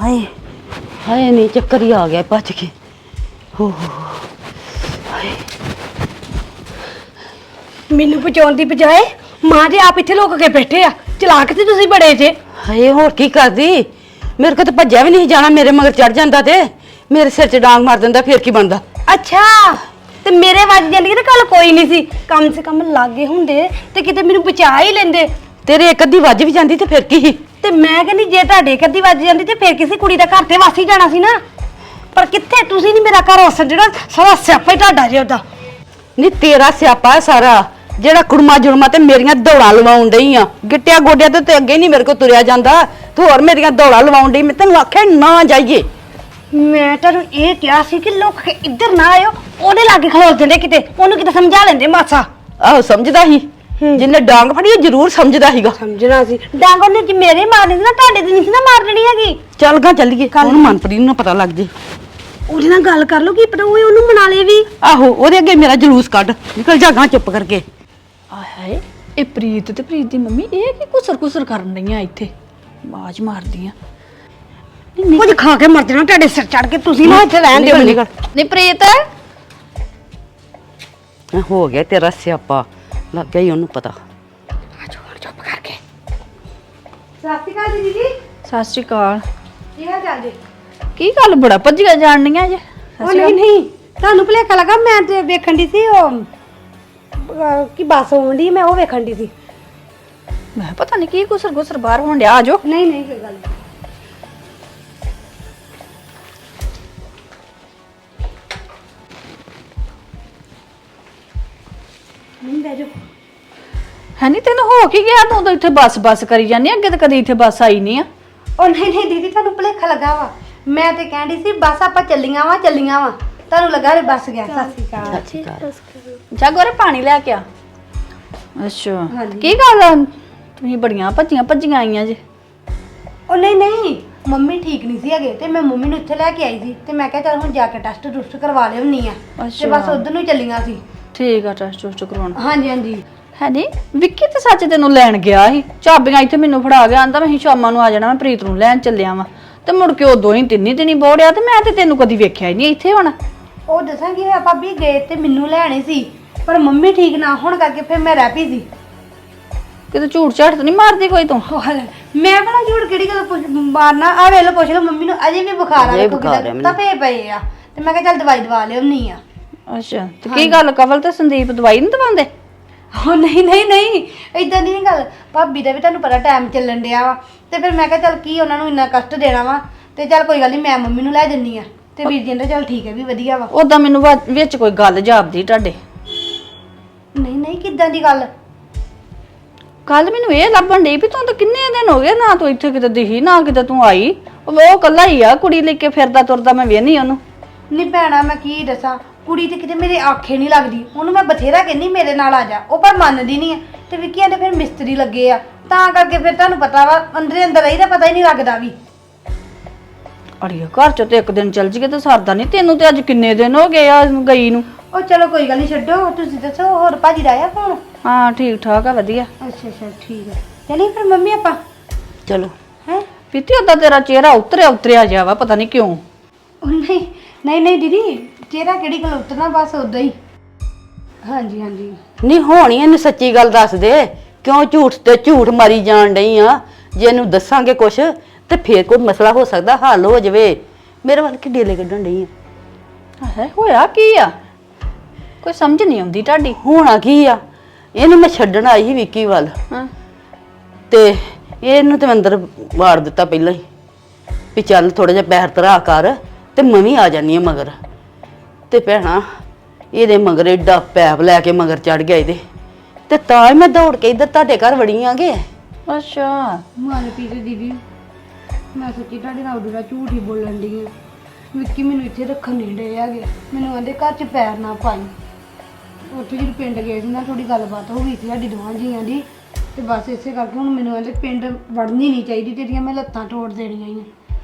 ਹਾਏ ਹਾਏ ਨਹੀਂ ਚੱਕਰ ਹੀ ਆ ਗਿਆ ਭੱਜ ਕੇ। ਹੋ ਹੋ ਹਾਏ। ਮੈਨੂੰ ਬਚਾਉਣ ਦੀ ਬਜਾਏ ਮਾਂ ਦੇ ਆਪ ਇੱਥੇ ਲੁਕ ਕੇ ਬੈਠੇ ਆ ਚਲਾਕ ਤੇ ਤੁਸੀਂ ਬੜੇ ਜੇ। ਹਾਏ ਹੋਰ ਕੀ ਕਰਦੀ? ਮੇਰੇ ਕੋਲ ਤਾਂ ਭੱਜਿਆ ਵੀ ਨਹੀਂ ਜਾਣਾ ਮੇਰੇ ਮਗਰ ਚੜ ਜਾਂਦਾ ਤੇ। ਮੇਰੇ ਸਿਰ 'ਚ ਡਾਂਗ ਮਾਰ ਦਿੰਦਾ ਫਿਰ ਕੀ ਬਣਦਾ? ਅੱਛਾ ਤੇ ਮੇਰੇ ਵੱਜ ਜਾਂਦੀ ਤੇ ਕੱਲ ਕੋਈ ਨਹੀਂ ਸੀ। ਕਮ ਸੇ ਕਮ ਲਾਗੇ ਹੁੰਦੇ ਤੇ ਕਿਤੇ ਮੈਨੂੰ ਬਚਾ ਹੀ ਲੈਂਦੇ। ਤੇਰੇ ਇੱਕ ਅੱਧੀ ਵੱਜ ਵੀ ਜਾਂਦੀ ਤੇ ਫਿਰ ਕੀ? ਤੇ ਮੈਂ ਕਹਿੰਦੀ ਜੇ ਤੁਹਾਡੇ ਕਦੀ ਵੱਜ ਜਾਂਦੀ ਤੇ ਫੇਰ ਕਿਸੇ ਕੁੜੀ ਦਾ ਘਰ ਤੇ ਵਾਸੀ ਜਾਣਾ ਸੀ ਨਾ। ਪਰ ਕਿੱਥੇ ਤੁਸੀਂ ਨਹੀਂ ਮੇਰਾ ਘਰ ਵਸਣ ਜਿਹੜਾ ਸਾਰਾ ਸਿਆਪਾ ਹੀ ਤੁਹਾਡਾ ਜੇ ਉਹਦਾ। ਨੀ ਤੇਰਾ ਸਿਆਪਾ ਹੈ ਸਾਰਾ। ਜਿਹੜਾ ਕੁੜਮਾ ਜੁੜਮਾ ਤੇ ਮੇਰੀਆਂ ਦੌੜਾਂ ਲਵਾਉਣ ਡਈ ਆ। ਗਿੱਟਿਆ ਗੋਡਿਆਂ ਤੇ ਤੇ ਅੱਗੇ ਨਹੀਂ ਮੇਰੇ ਕੋ ਤੁਰਿਆ ਜਾਂਦਾ। ਤੂੰ ਹੋਰ ਮੇਰੀਆਂ ਦੌੜਾਂ ਲਵਾਉਣ ਡਈ ਮੈਂ ਤੈਨੂੰ ਆਖਿਆ ਨਾ ਜਾਈਏ। ਮੈਂ ਤੁਹਾਨੂੰ ਇਹ ਕਿਹਾ ਸੀ ਕਿ ਲੋਕ ਇੱਧਰ ਨਾ ਆਇਓ ਉਹਦੇ ਲਾਗੇ ਖਲੋਲ ਦਿੰਦੇ ਕਿਤੇ ਉਹਨੂੰ ਕਿਤੇ ਸਮਝਾ ਲੈਂਦੇ ਮਾਸਾ। ਆਹੋ ਸਮਝਦਾ ਸੀ। ਜਿੰਨੇ ਡਾਂਗ ਫੜੀ ਉਹ ਜ਼ਰੂਰ ਸਮਝਦਾ ਸੀਗਾ। ਸਮਝਣਾ ਸੀ। ਡਾਂਗ ਉਹਨੇ ਜੇ ਮੇਰੇ ਮਾਰਨੀ ਸੀ ਨਾ ਤੁਹਾਡੇ ਦੀ ਨਹੀਂ ਸੀ ਨਾ ਮਾਰ ਦੇਣੀ ਹੈਗੀ? ਚੱਲ ਗਾ ਚੱਲੀਏ। ਹੁਣ ਮਨਪ੍ਰੀਤ ਨੂੰ ਪਤਾ ਲੱਗ ਜੇ। ਉਹਦੇ ਨਾਲ ਗੱਲ ਕਰ ਲਓ ਕੀ ਪਤਾ ਉਹ ਉਹਨੂੰ ਮਨਾ ਲੇ ਵੀ। ਆਹੋ ਉਹਦੇ ਅੱਗੇ ਮੇਰਾ ਜਲੂਸ ਕੱਢ। ਨਿਕਲ ਜਾ ਗਾਂ ਚੁੱਪ ਕਰਕੇ। ਆਏ ਹਾਏ ਇਹ ਪ੍ਰੀਤ ਤੇ ਪ੍ਰੀਤ ਦੀ ਮੰਮੀ ਇਹ ਕੀ ਕੁਸਰ ਕੁਸਰ ਕਰਨ ਰਹੀਆਂ ਇੱਥੇ? ਆਵਾਜ਼ ਮਾਰਦੀਆਂ। ਕੁਝ ਖਾ ਕੇ ਮਰ ਜਾਣਾ ਤੁਹਾਡੇ ਸਿਰ ਚੜ ਕੇ ਤੁਸੀਂ ਨਾ ਇੱਥੇ ਰਹਿਣ ਦਿਓ ਨਿਕਲ ਨਹੀਂ ਪ੍ਰੀਤ। ਹੋ ਗਿਆ ਤੇਰਾ ਸਿਆਪਾ। ਲੱਗ ਗਿਆ ਹੀ ਉਹਨੂੰ ਪਤਾ। ਆਜੋ ਹੁਣ ਚੁੱਪ ਕਰਕੇ। ਸਤਿ ਸ਼੍ਰੀ ਅਕਾਲ ਜੀ। ਦੀਦੀ ਸਤਿ ਸ਼੍ਰੀ ਅਕਾਲ। ਕੀ ਹਾਲ ਚਾਲ ਜੀ? ਕੀ ਗੱਲ ਬੜਾ ਭੱਜੀਆਂ ਜਾਣਨੀਆਂ ਜੇ। ਉਹ ਨਹੀਂ ਨਹੀਂ ਤੁਹਾਨੂੰ ਭੁਲੇਖਾ ਲੱਗਾ ਮੈਂ ਤੇ ਵੇਖਣ ਦੀ ਸੀ ਉਹ ਅਹ, ਕੀ ਬੱਸ ਆਉਂਦੀ ਮੈਂ ਉਹ ਵੇਖਣ ਦੀ ਸੀ। ਮੈਂ ਪਤਾ ਨਹੀਂ ਕੀ ਕੁਸਰ ਕੁਸਰ ਬਾਹਰ ਹੋਣ ਡਿਆ ਆਜੋ। ਨਹੀਂ ਨਹੀਂ ਕੋਈ ਗੱਲ ਨਹੀਂ ਹੈ ਨਹੀਂ ਤੈਨੂੰ ਹੋ ਕੀ ਗਿਆ? ਤੂੰ ਤਾਂ ਇੱਥੇ ਬੱਸ ਬੱਸ ਕਰੀ ਜਾਂਦੀ ਆਂ, ਅੱਗੇ ਤਾਂ ਕਦੀ ਇੱਥੇ ਬੱਸ ਆਈ ਨਹੀਂ ਆ। ਉਹ ਨਹੀਂ ਨਹੀਂ ਦੀਦੀ ਤੁਹਾਨੂੰ ਭੁਲੇਖਾ ਲੱਗਾ ਵਾ। ਮੈਂ ਤੇ ਕਹਿੰਦੀ ਸੀ ਬੱਸ ਆਪਾਂ ਚੱਲੀਆਂ ਵਾ ਚੱਲੀਆਂ ਵਾ। ਤੁਹਾਨੂੰ ਲੱਗਾ ਰੇ ਬੱਸ ਗਿਆ ਸਤਿ ਸ਼੍ਰੀ ਅਕਾਲ। ਜਾ ਗੋਰੇ ਪਾਣੀ ਲੈ ਕੇ ਆ। ਅੱਛਾ ਹਾਂਜੀ। ਕੀ ਗੱਲ ਆ? ਤੁਸੀਂ ਬੜੀਆਂ ਭੱਜੀਆਂ ਭੱਜੀਆਂ ਆਈਆਂ ਜੇ। ਉਹ ਨਹੀਂ ਨਹੀਂ ਮੰਮੀ ਠੀਕ ਨਹੀਂ ਸੀ ਹੈਗੇ ਤੇ ਮੈਂ ਮੰਮੀ ਨੂੰ ਇੱਥੇ ਲੈ ਕੇ ਆਈ ਸੀ ਤੇ ਮੈਂ ਕਿਹਾ ਚੱਲ ਹੁਣ ਜਾ ਕੇ ਟੈਸਟ ਟੁਸਟ ਕਰਵਾ ਲਿਆਉਣੀ ਆ। ਤੇ ਅੱਛਾ। ਬਸ ਉਧਰ ਨੂੰ ਹੀ ਚੱਲੀਆਂ ਸੀ। ਠੀਕ ਆ ਟੈਸਟ ਟੁਸਟ ਕਰਾਉਣ। ਹਾਂਜੀ ਹਾਂਜੀ। ਹੈ ਨਹੀਂ ਵਿੱਕੀ ਤੇ ਸੱਚ ਤੈਨੂੰ ਲੈਣ ਗਿਆ ਸੀ। ਚਾਬੀਆਂ ਇੱਥੇ ਮੈਨੂੰ ਫੜਾ ਗਿਆ। ਆਂਦਾ ਮੈਂ ਅਸੀਂ ਸ਼ਾਮਾਂ ਨੂੰ ਆ ਜਾਣਾ ਮੈਂ ਪ੍ਰੀਤ ਨੂੰ ਲੈਣ ਚੱਲਿਆ ਵਾਂ। ਤੇ ਮੁੜ ਕੇ ਉਹ ਦੋ ਹੀ ਤਿੰਨ ਦਿਨੀ ਬੋੜਿਆ ਤੇ ਮੈਂ ਤੇ ਤੈਨੂੰ ਕਦੀ ਵੇਖਿਆ ਹੀ ਨਹੀਂ ਇੱਥੇ ਹੁਣ। ਉਹ ਦੱਸਾਂ ਕੀ ਹੋਇਆ ਭਾਬੀ ਗਏ ਤੇ ਮੈਨੂੰ ਲੈਣੇ ਸੀ ਪਰ ਮੰਮੀ ਠੀਕ ਨਾ ਹੋਣ ਕਰਕੇ ਫਿਰ ਮੈਂ ਰਹਿ ਪਈ ਸੀ। ਕਿਤੇ ਝੂਠ ਝਾਟ ਤਾਂ ਨਹੀਂ ਮਾਰਦੀ ਕੋਈ ਤੂੰ? ਮੈਂ ਬੜਾ ਝੂਠ ਕਿਹੜੀ ਗੱਲ ਪੁੱਛ ਮਾਰਨਾ? ਆ ਵੇਖ ਲਓ ਪੁੱਛ ਲਓ ਮੰਮੀ ਨੂੰ ਅਜੇ ਵੀ ਬੁਖਾਰ ਆ ਅਜੇ ਵੇਖੋ ਬੁਖਾਰ ਆ ਕਿਦਾਂ ਮੈਨੂੰ। ਤਪੇ ਪਏ ਆ। ਤੇ ਮੈਂ ਕਿਹਾ ਚੱਲ ਦਵਾਈ ਦਵਾ ਲਿਆਉਣੀ ਆ। ਅੱਛਾ ਤੇ ਕੀ ਗੱਲ ਕਵਲ ਤੇ ਸੰਦੀਪ ਦਵਾਈ ਨਹੀਂ ਦਵਾਉਂਦੇ? ਉਹ ਨਹੀਂ ਨਹੀਂ ਨਹੀਂ ਇਦਾਂ ਦੀ ਨਹੀਂ ਗੱਲ। ਭਾਬੀ ਦਾ ਵੀ ਤੁਹਾਨੂੰ ਪਤਾ ਟਾਈਮ ਚੱਲਣ ਡਿਆ ਵਾ। ਤੇ ਫਿਰ ਮੈਂ ਕਿਹਾ ਚੱਲ ਕੀ ਉਹਨਾਂ ਨੂੰ ਇੰਨਾ ਕਸ਼ਟ ਦੇਣਾ ਵਾ। ਤੇ ਚੱਲ ਕੋਈ ਗੱਲ ਨਹੀਂ ਮੈਂ ਮੰਮੀ ਨੂੰ ਲੈ ਜੰਨੀ ਆ। ਤੇ ਵੀਰ ਜੀ ਕਹਿੰਦਾ ਚੱਲ ਠੀਕ ਹੈ ਵੀ ਵਧੀਆ ਵਾ। ਉਦਾਂ ਮੈਨੂੰ ਵਾ- ਵਿੱਚ ਕੋਈ ਗੱਲ ਜਾਪਦੀ ਤੁਹਾਡੇ। ਨਹੀਂ ਨਹੀਂ ਕਿੱਦਾਂ ਦੀ ਗੱਲ? ਕੱਲ ਮੈਨੂੰ ਇਹ ਲੱਭਣ ਡਈ ਵੀ ਤੂੰ ਤਾਂ ਕਿੰਨੇ ਦਿਨ ਹੋ ਗਏ ਨਾ ਤੂੰ ਇੱਥੇ ਕਿਤੇ ਦਿਖੀ ਨਾ ਕਿਤੇ ਤੂੰ ਆਈ। ਉਹ ਉਹ ਕੱਲਾ ਹੀ ਆ ਕੁੜੀ ਲੈ ਕੇ ਫਿਰਦਾ ਤੁਰਦਾ ਮੈਂ ਵੇਹਨੀ ਉਹਨੂੰ। ਨਹੀਂ ਭੈਣਾ ਮੈਂ ਕੀ ਦੱਸਾਂ? ਕੁੜੀ ਤੇ ਕਿਤੇ ਮੇਰੇ ਆਖੇ ਨਹੀਂ ਲੱਗਦੀ। ਉਹਨੂੰ ਮੈਂ ਬਥੇਰਾ ਕਹਿੰਦੀ ਮੇਰੇ ਨਾਲ ਆ ਜਾ। ਉਹ ਪਰ ਮੰਨਦੀ ਨਹੀਂ ਹੈ ਤੇ ਵਿੱਕੀਆਂ ਦੇ ਫਿਰ ਮਿਸਤਰੀ ਲੱਗੇ ਆ। ਤਾਂ ਕਰਕੇ ਫਿਰ ਤੁਹਾਨੂੰ ਪਤਾ ਵਾ ਅੰਦਰੇ ਅੰਦਰ ਰਹੀਦਾ ਪਤਾ ਹੀ ਨਹੀਂ ਲੱਗਦਾ ਵੀ। ਅੜੀਏ ਘਰ ਚ ਤੇ ਇੱਕ ਦਿਨ ਚੱਲ ਜੀਏ ਤੇ ਸਰਦਾ ਨਹੀਂ। ਤੈਨੂੰ ਤੇ ਅੱਜ ਕਿੰਨੇ ਦਿਨ ਹੋ ਗਏ ਆ ਗਈ ਨੂੰ? ਉਹ ਚਲੋ ਕੋਈ ਗੱਲ ਨਹੀਂ ਛੱਡੋ। ਤੁਸੀਂ ਦੱਸੋ ਹੋਰ ਭਾਜੀ ਦਾ ਆਇਆ ਫੋਨ? ਹਾਂ ਠੀਕ ਠਾਕ ਆ ਵਧੀਆ। ਅੱਛਾ ਅੱਛਾ ਠੀਕ ਹੈ ਚਲੀ ਫਿਰ ਮੰਮੀ ਆਪਾਂ? ਚਲੋ। ਹੈ? ਪੀਤੀ ਉਦਾਂ ਤੇਰਾ ਚਿਹਰਾ ਉਤਰਿਆ ਉਤਰਿਆ ਜਾ ਵਾ ਪਤਾ ਨਹੀਂ ਕਿਉਂ। ਨਹੀਂ ਨਹੀਂ ਨਹੀਂ ਦੀਦੀ। ਚਿਹਰਾ ਕਿਹੜੀ ਗੱਲ ਉਤਰਨਾ ਬਸ ਉਦਾਂ ਹੀ। ਹਾਂਜੀ ਹਾਂਜੀ। ਨਹੀਂ ਹੋਣੀ ਇਹਨੂੰ ਸੱਚੀ ਗੱਲ ਦੱਸ ਦੇ। ਕਿਉਂ ਝੂਠ ਤੇ ਝੂਠ ਮਾਰੀ ਜਾਣ ਡਈ ਆ? ਜੇ ਇਹਨੂੰ ਦੱਸਾਂਗੇ ਕੁਛ ਤੇ ਫੇਰ ਕੋਈ ਮਸਲਾ ਹੋ ਸਕਦਾ ਹੱਲ ਹੋ ਜਾਵੇ। ਮੇਰੇ ਵੱਲ ਕਿ ਡੇਲੇ ਕੱਢਣ ਡਈ ਆ। ਹੈ ਹੋਇਆ ਕੀ ਆ? ਕੋਈ ਸਮਝ ਨਹੀਂ ਆਉਂਦੀ ਤੁਹਾਡੀ। ਹੋਣਾ ਕੀ ਆ? ਇਹਨੂੰ ਮੈਂ ਛੱਡਣ ਆਈ ਸੀ ਵਿੱਕੀ ਵੱਲ। ਹਾਂ। ਤੇ ਇਹਨੂੰ ਤੇ ਮੈਂ ਅੰਦਰ ਵਾੜ ਦਿੱਤਾ ਪਹਿਲਾਂ ਹੀ। ਵੀ ਚੱਲ ਥੋੜਾ ਜਿਹਾ ਪੈਰ ਧਰਾ ਕਰ ਤੇ ਮੈਂ ਵੀ ਆ ਜਾਨੀ ਆ ਮਗਰ। ਤੇ ਭੈਣਾ ਇਹਦੇ ਮਗਰ ਏਡਾ ਪੈਪ ਲੈ ਕੇ ਮਗਰ ਚੜ ਗਿਆ ਇਹਦੇ। ਤੇ ਤਾਂ ਹੀ ਮੈਂ ਦੌੜ ਕੇ ਇੱਧਰ ਤੁਹਾਡੇ ਘਰ ਵੜੀ ਆਂਗੇ ਅੱਛਾ। ਮਨਪ੍ਰੀਤ ਦੀਦੀ ਮੈਂ ਸੱਚੀ ਤੁਹਾਡੇ ਨਾਲ ਉਹਦਾ ਝੂਠ ਹੀ ਬੋਲਣ ਦੀ ਹਾਂ ਵਿੱਕੀ ਮੈਨੂੰ ਇੱਥੇ ਰੱਖਣ ਨਹੀਂ ਡੇ ਹੈਗੇ। ਮੈਨੂੰ ਕਹਿੰਦੇ ਘਰ 'ਚ ਪੈਰ ਨਾ ਪਾਈ। ਉੱਥੇ ਜਦੋਂ ਪਿੰਡ ਗਏ ਸੀ ਨਾ ਥੋੜੀ ਗੱਲਬਾਤ ਹੋ ਗਈ ਸੀ ਸਾਡੀ ਦੋਵਾਂ ਜੀਆਂ ਦੀ। ਤੇ ਬਸ ਇਸੇ ਕਰਕੇ ਹੁਣ ਮੈਨੂੰ ਕਹਿੰਦੇ ਪਿੰਡ ਵੜਨੀ ਨਹੀਂ ਚਾਹੀਦੀ ਤੇਰੀਆਂ ਮੈਂ ਲੱਤਾਂ ਤੋੜ ਦੇਣੀਆਂ ਆ।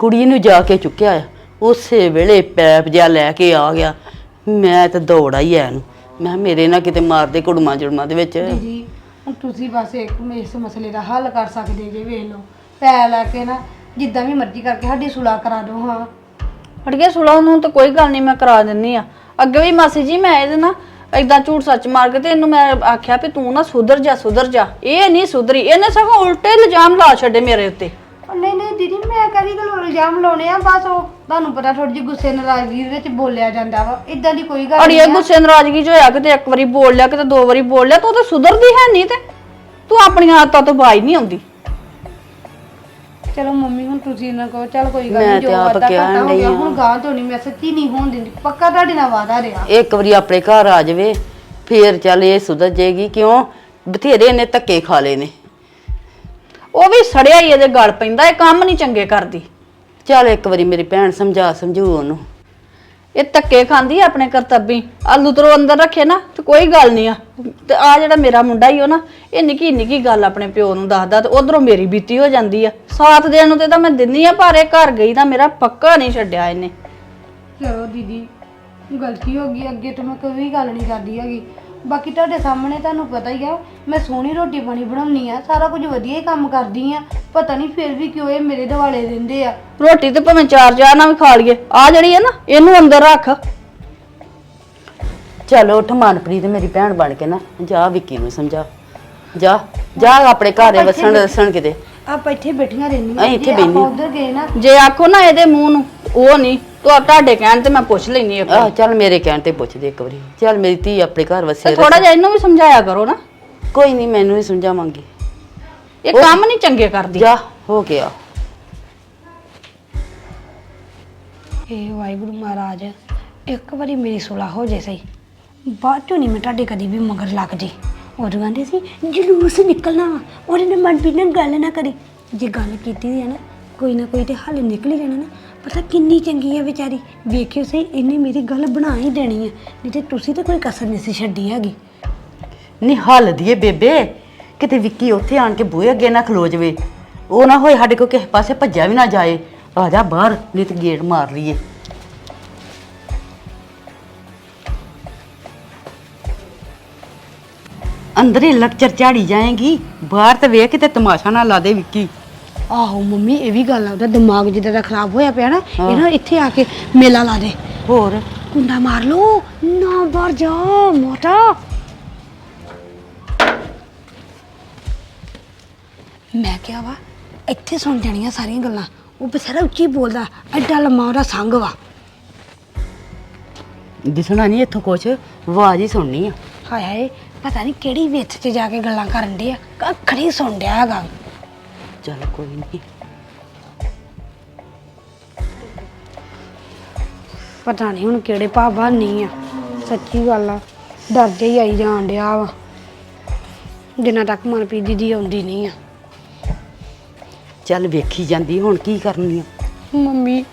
ਕੁੜੀ ਨੂੰ ਜਾ ਕੇ ਚੁੱਕਿਆ ਆ। ਉਸੇ ਵੇਲੇ ਪੈਪ ਜਿਹਾ ਲੈ ਕੇ ਆ ਗਿਆ। ਮੈਂ ਤਾਂ ਦੌੜ ਆਈ ਐ ਨੂੰ। ਮੈਂ ਕਿਹਾ ਮੇਰੇ ਨਾਲ ਕਿਤੇ ਮਾਰਦੇ ਕੁੜਮਾ ਜੁੜਮਾ ਦੇ ਵਿੱਚ। ਜੀ ਹੁਣ ਤੁਸੀਂ ਬਸ ਇੱਕ ਇਸ ਮਸਲੇ ਦਾ ਹੱਲ ਕਰ ਸਕਦੇ ਜੇ ਵੇਖ ਲਓ। ਪੈ ਲੈ ਕੇ ਨਾ ਜਿੱਦਾਂ ਵੀ ਮਰਜ਼ੀ ਕਰਕੇ ਸਾਡੀ ਸੁਲਾਹ ਕਰਾ ਦਿਓ ਹਾਂ। ਅੜੀਏ ਸੁਲਾ ਨੂੰ ਤਾਂ ਕੋਈ ਗੱਲ ਨਹੀਂ ਮੈਂ ਕਰਾ ਦਿੰਨੀ ਆ। ਅੱਗੇ ਵੀ ਮਾਸੀ ਜੀ ਮੈਂ ਇਹਦੇ ਨਾ ਏਦਾਂ ਝੂਠ ਸੱਚ ਮਾਰ ਕੇ ਤੇ ਇਹਨੂੰ ਮੈਂ ਆਖਿਆ ਵੀ ਤੂੰ ਨਾ ਸੁਧਰ ਜਾ ਸੁਧਰ ਜਾ। ਇਹ ਨਹੀਂ ਸੁਧਰੀ ਇਹਨੇ ਸਗੋਂ ਉਲਟੇ ਇਲਜ਼ਾਮ ਲਾ ਛੱਡੇ ਮੇਰੇ ਉੱਤੇ। ਉਹ ਨਹੀਂ ਨਹੀਂ ਦੀਦੀ ਮੈਂ ਕਦੀ ਗੱਲ ਇਲਜ਼ਾਮ ਲਾਉਣੇ ਆ ਬਸ ਉਹ ਤੁਹਾਨੂੰ ਪਤਾ ਥੋੜੀ ਜਿਹੀ ਗੁੱਸੇ ਨਾਰਾਜ਼ਗੀ ਦੇ ਵਿੱਚ ਬੋਲਿਆ ਜਾਂਦਾ ਵਾ ਇਦਾਂ ਦੀ ਕੋਈ ਗੱਲ ਅੜੀਏ ਆ। ਗੁੱਸੇ ਨਾਰਾਜ਼ਗੀ ਚ ਹੋਇਆ ਕਿਤੇ ਇੱਕ ਵਾਰੀ ਬੋਲ ਲਿਆ ਕਿਤੇ ਦੋ ਵਾਰੀ ਬੋਲ ਲਿਆ ਤੂੰ ਤਾਂ ਸੁਧਰਦੀ ਹੈ ਨਹੀਂ ਤੇ। ਤੂੰ ਆਪਣੀਆਂ ਆਦਤਾਂ ਤੋਂ ਬਾਈ ਨਹੀਂ ਆਉਂਦੀ। ਚਲੋ ਮੰਮੀ ਹੁਣ ਤੁਸੀਂ ਨਾ ਕਹੋ ਚਲ ਕੋਈ ਗੱਲ ਮੈਂ ਨਹੀਂ ਜੋ ਆਪ ਵਾਦਾ ਕਹਿਣ ਕਰਤਾ ਹੋ ਡਈ ਗਿਆ ਆਂ। ਹੁਣ ਗਾਂ ਤੋਂ ਨਹੀਂ ਮੈਂ ਸੱਚੀ ਨਹੀਂ ਹੋਣ ਦਿੰਦੀ ਪੱਕਾ ਤੁਹਾਡੇ ਨਾਲ ਵਾਦਾ ਰਿਹਾ। ਇੱਕ ਵਾਰੀ ਆਪਣੇ ਘਰ ਆ ਜਾਵੇ ਫੇਰ ਚੱਲ ਇਹ ਸੁਧਰ ਜਾਏਗੀ ਕਿਉਂ? ਬਥੇਰੇ ਇਹਨੇ ਧੱਕੇ ਖਾ ਲਏ ਨੇ। ਉਹ ਵੀ ਸੜਿਆ ਹੀ ਇਹਦੇ ਗਲ ਪੈਂਦਾ ਇਹ ਕੰਮ ਨਹੀਂ ਚੰਗੇ ਕਰਦੀ। ਚੱਲ ਇੱਕ ਵਾਰੀ ਮੇਰੀ ਭੈਣ ਸਮਝਾ ਸਮਝੂ ਉਹਨੂੰ। ਇਹ ਧੱਕੇ ਖਾਂਦੀ ਆ ਆਪਣੇ ਕਰਤੱਬੀ। ਆਲੂ ਤਰੋ ਅੰਦਰ ਰੱਖੇ ਨਾ ਤੇ ਕੋਈ ਗੱਲ ਨਹੀਂ ਆ। ਤੇ ਆ ਜਿਹੜਾ ਮੇਰਾ ਮੁੰਡਾ ਹੀ ਉਹ ਨਾ ਇਹ ਨਿੱਕੀ ਨਿੱਕੀ ਗੱਲ ਆਪਣੇ ਪਿਓ ਨੂੰ ਦੱਸਦਾ ਤੇ ਉਧਰੋਂ ਮੇਰੀ ਬੀਤੀ ਹੋ ਜਾਂਦੀ ਆ। ਸਾਥ ਦੇਣ ਨੂੰ ਤੇ ਤਾਂ ਮੈਂ ਦਿੰਨੀ ਆ ਪਰ ਇਹ ਘਰ ਗਈ ਤਾਂ ਮੇਰਾ ਪੱਕਾ ਨਹੀਂ ਛੱਡਿਆ ਇਹਨੇ। ਚਲੋ ਦੀਦੀ ਗਲਤੀ ਹੋ ਗਈ? ਅੱਗੇ ਤੋਂ ਮੈਂ ਕੋਈ ਗੱਲ ਨਹੀਂ ਕਰਦੀ ਹੈਗੀ। ਬਾਕੀ ਤੁਹਾਡੇ ਸਾਹਮਣੇ ਤੁਹਾਨੂੰ ਪਤਾ ਹੀ ਆ ਮੈਂ ਸੋਹਣੀ ਰੋਟੀ ਪਾਣੀ ਬਣਾਉਣੀ ਆ ਸਾਰਾ ਕੁਝ ਵਧੀਆ ਹੀ ਕੰਮ ਕਰਦੀ ਆ। ਪਤਾ ਨਹੀਂ ਫਿਰ ਵੀ ਕਿਉਂ ਇਹ ਮੇਰੇ ਦਿਵਾਲੇ ਦਿੰਦੇ ਆ। ਰੋਟੀ ਤੇ ਭਾਵੇਂ ਚਾਰ ਚਾਰ ਨਾਲ ਵੀ ਖਾ ਲਈਏ ਆ ਜਿਹੜੀ ਹੈ ਨਾ ਇਹਨੂੰ ਅੰਦਰ ਰੱਖ। ਚੱਲ ਉੱਠ ਮਨਪ੍ਰੀਤ ਮੇਰੀ ਭੈਣ ਬਣ ਕੇ ਨਾ ਜਾ ਵਿੱਕੀ ਨੂੰ ਸਮਝਾ। ਜਾ ਜਾ ਆਪਣੇ ਘਰੇ ਵਸਣ ਦੱਸਣ ਕਿਤੇ। ਆਪਾਂ ਇੱਥੇ ਬੈਠੀਆਂ ਰਹਿੰਦੀਆਂ ਅਸੀਂ ਇੱਥੇ ਜੇ ਆਪਾਂ ਬਹਿੰਦੇ ਹਾਂ। ਉਧਰ ਗਏ ਨਾ। ਜੇ ਆਖੋ ਨਾ ਇਹਦੇ ਮੂੰਹ ਨੂੰ। ਉਹ ਨਹੀਂ ਤੂੰ ਤੁਹਾਡੇ ਕਹਿਣ ਤੇ ਮੈਂ ਪੁੱਛ ਲੈਣੀ ਆ ਆਹ ਚੱਲ ਮੇਰੇ ਕਹਿਣ ਤੇ ਪੁੱਛ ਦੇ ਇੱਕ ਵਾਰੀ। ਚੱਲ ਮੇਰੀ ਧੀ ਆਪਣੇ ਘਰ ਵਸੇ ਥੋੜਾ ਜਿਹਾ ਇਹਨੂੰ ਵੀ ਸਮਝਾਇਆ ਕਰੋ ਨਾ। ਕੋਈ ਨਹੀਂ ਮੈਨੂੰ ਹੀ ਸਮਝਾਵਾਂਗੀ। ਇਹ ਕੰਮ ਨਹੀਂ ਚੰਗੇ ਕਰਦੀ। ਜਾ ਹੋ ਗਿਆ। ਇਹ ਵਾਹਿਗੁਰੂ ਮਹਾਰਾਜ ਇੱਕ ਵਾਰੀ ਮੇਰੀ ਸੁਲਾ ਹੋ ਜੇ ਸਹੀ। ਬਾਅਦ ਚੋਂ ਨਹੀਂ ਮੈਂ ਤੁਹਾਡੇ ਕਦੀ ਵੀ ਮਗਰ ਲੱਗਦੀ ਉਹ ਕਹਿੰਦੇ ਸੀ ਜਲੂਸ ਨਿਕਲਣਾ। ਵਾ ਉਹਦੇ ਨਾਲ ਮਨਪ੍ਰੀਤ ਨਾਲ ਗੱਲ ਨਾ ਕਰੀ। ਜੇ ਗੱਲ ਕੀਤੀ ਦੀ ਹੈ ਨਾ ਕੋਈ ਨਾ ਕੋਈ ਤੇ ਹੱਲ ਨਿਕਲ ਹੀ ਜਾਣਾ ਨਾ। ਪਤਾ ਕਿੰਨੀ ਚੰਗੀ ਹੈ ਵਿਚਾਰੀ। ਵੇਖਿਓ ਸਹੀ, ਇਹਨੇ ਮੇਰੀ ਗੱਲ ਬਣਾ ਹੀ ਦੇਣੀ ਹੈ ਨਹੀਂ ਤੇ ਤੁਸੀਂ ਤਾਂ ਕੋਈ ਕਸਰ ਨਹੀਂ ਸੀ ਛੱਡੀ ਹੈਗੀ। ਨਹੀਂ ਹੱਲ ਦੀਏ ਬੇਬੇ। ਕਿਤੇ ਵਿੱਕੀ ਉੱਥੇ ਆਣ ਕੇ ਬੂਹੇ ਅੱਗੇ ਨਾ ਖਲੋ ਜਵੇ। ਉਹ ਨਾ ਹੋਏ ਸਾਡੇ ਕੋ ਕਿਸੇ ਪਾਸੇ ਭੱਜਿਆ ਵੀ ਨਾ ਜਾਏ। ਆ ਜਾ ਬਾਹਰ, ਨਹੀਂ ਤੇ ਗੇਟ ਮਾਰ ਲਈਏ। ਅੰਦਰ ਹੀ ਲਕਚਰ ਝਾੜੀ ਜਾਏਗੀ। ਬਾਹਰ ਤੇ ਵੇਖ ਕਿਤੇ ਤਮਾਸ਼ਾ ਨਾ ਲਾ ਦੇ ਵਿੱਕੀ। ਆਹੋ ਮੰਮੀ ਇਹ ਵੀ ਗੱਲ ਆ ਉਹਦਾ ਦਿਮਾਗ ਜਿੱਦਾਂ ਦਾ ਖਰਾਬ ਹੋਇਆ ਪਿਆ ਨਾ ਇਹ ਨਾ ਇੱਥੇ ਆ ਕੇ ਮੇਲਾ ਲਾ ਦੇ। ਹੋਰ? ਕੁੰਡਾ ਮਾਰ ਲੋ ਨਾ ਬਾਹਰ ਜਾ ਮੋਟਾ। ਮੈਂ ਕਿਹਾ ਵਾ ਇੱਥੇ ਸੁਣ ਜਾਣੀਆਂ ਸਾਰੀਆਂ ਗੱਲਾਂ ਉਹ ਬਸਰਾ ਉੱਚੀ ਬੋਲਦਾ ਐਡਾ ਲੰਮਾ ਉਹਦਾ ਸੰਗ ਵਾ। ਦਿਸਣਾ ਨਹੀਂ ਇੱਥੋਂ ਕੁਛ ਆਵਾਜ਼ ਹੀ ਸੁਣਨੀ ਆ। ਹਾਏ ਹਾਏ ਪਤਾ ਨਹੀਂ ਕਿਹੜੀ ਵਿੱਥ 'ਚ ਜਾ ਕੇ ਗੱਲਾਂ ਕਰਨ ਦੇ ਆ ਕੱਖੜੀ ਸੁਣ ਡਿਆ ਹੈਗਾ। ਚੱਲ ਕੋਈ ਨਹੀਂ ਪਤਾ ਨਹੀਂ ਹੁਣ ਕਿਹੜੇ ਭਾਬਾ ਨਹੀਂ ਆ ਸੱਚੀ ਗੱਲ ਆ ਡਰ ਜਿਹਾ ਹੀ ਆਈ ਜਾਣ ਡਿਆ ਵਾ। ਜਿੰਨਾ ਤੱਕ ਮਨਪ੍ਰੀਤ ਦੀਦੀ ਆਉਂਦੀ ਨਹੀਂ ਆ। ਚੱਲ ਵੇਖੀ ਜਾਂਦੀ ਹੁਣ ਕੀ ਕਰਨੀ ਆ? ਮੰਮੀ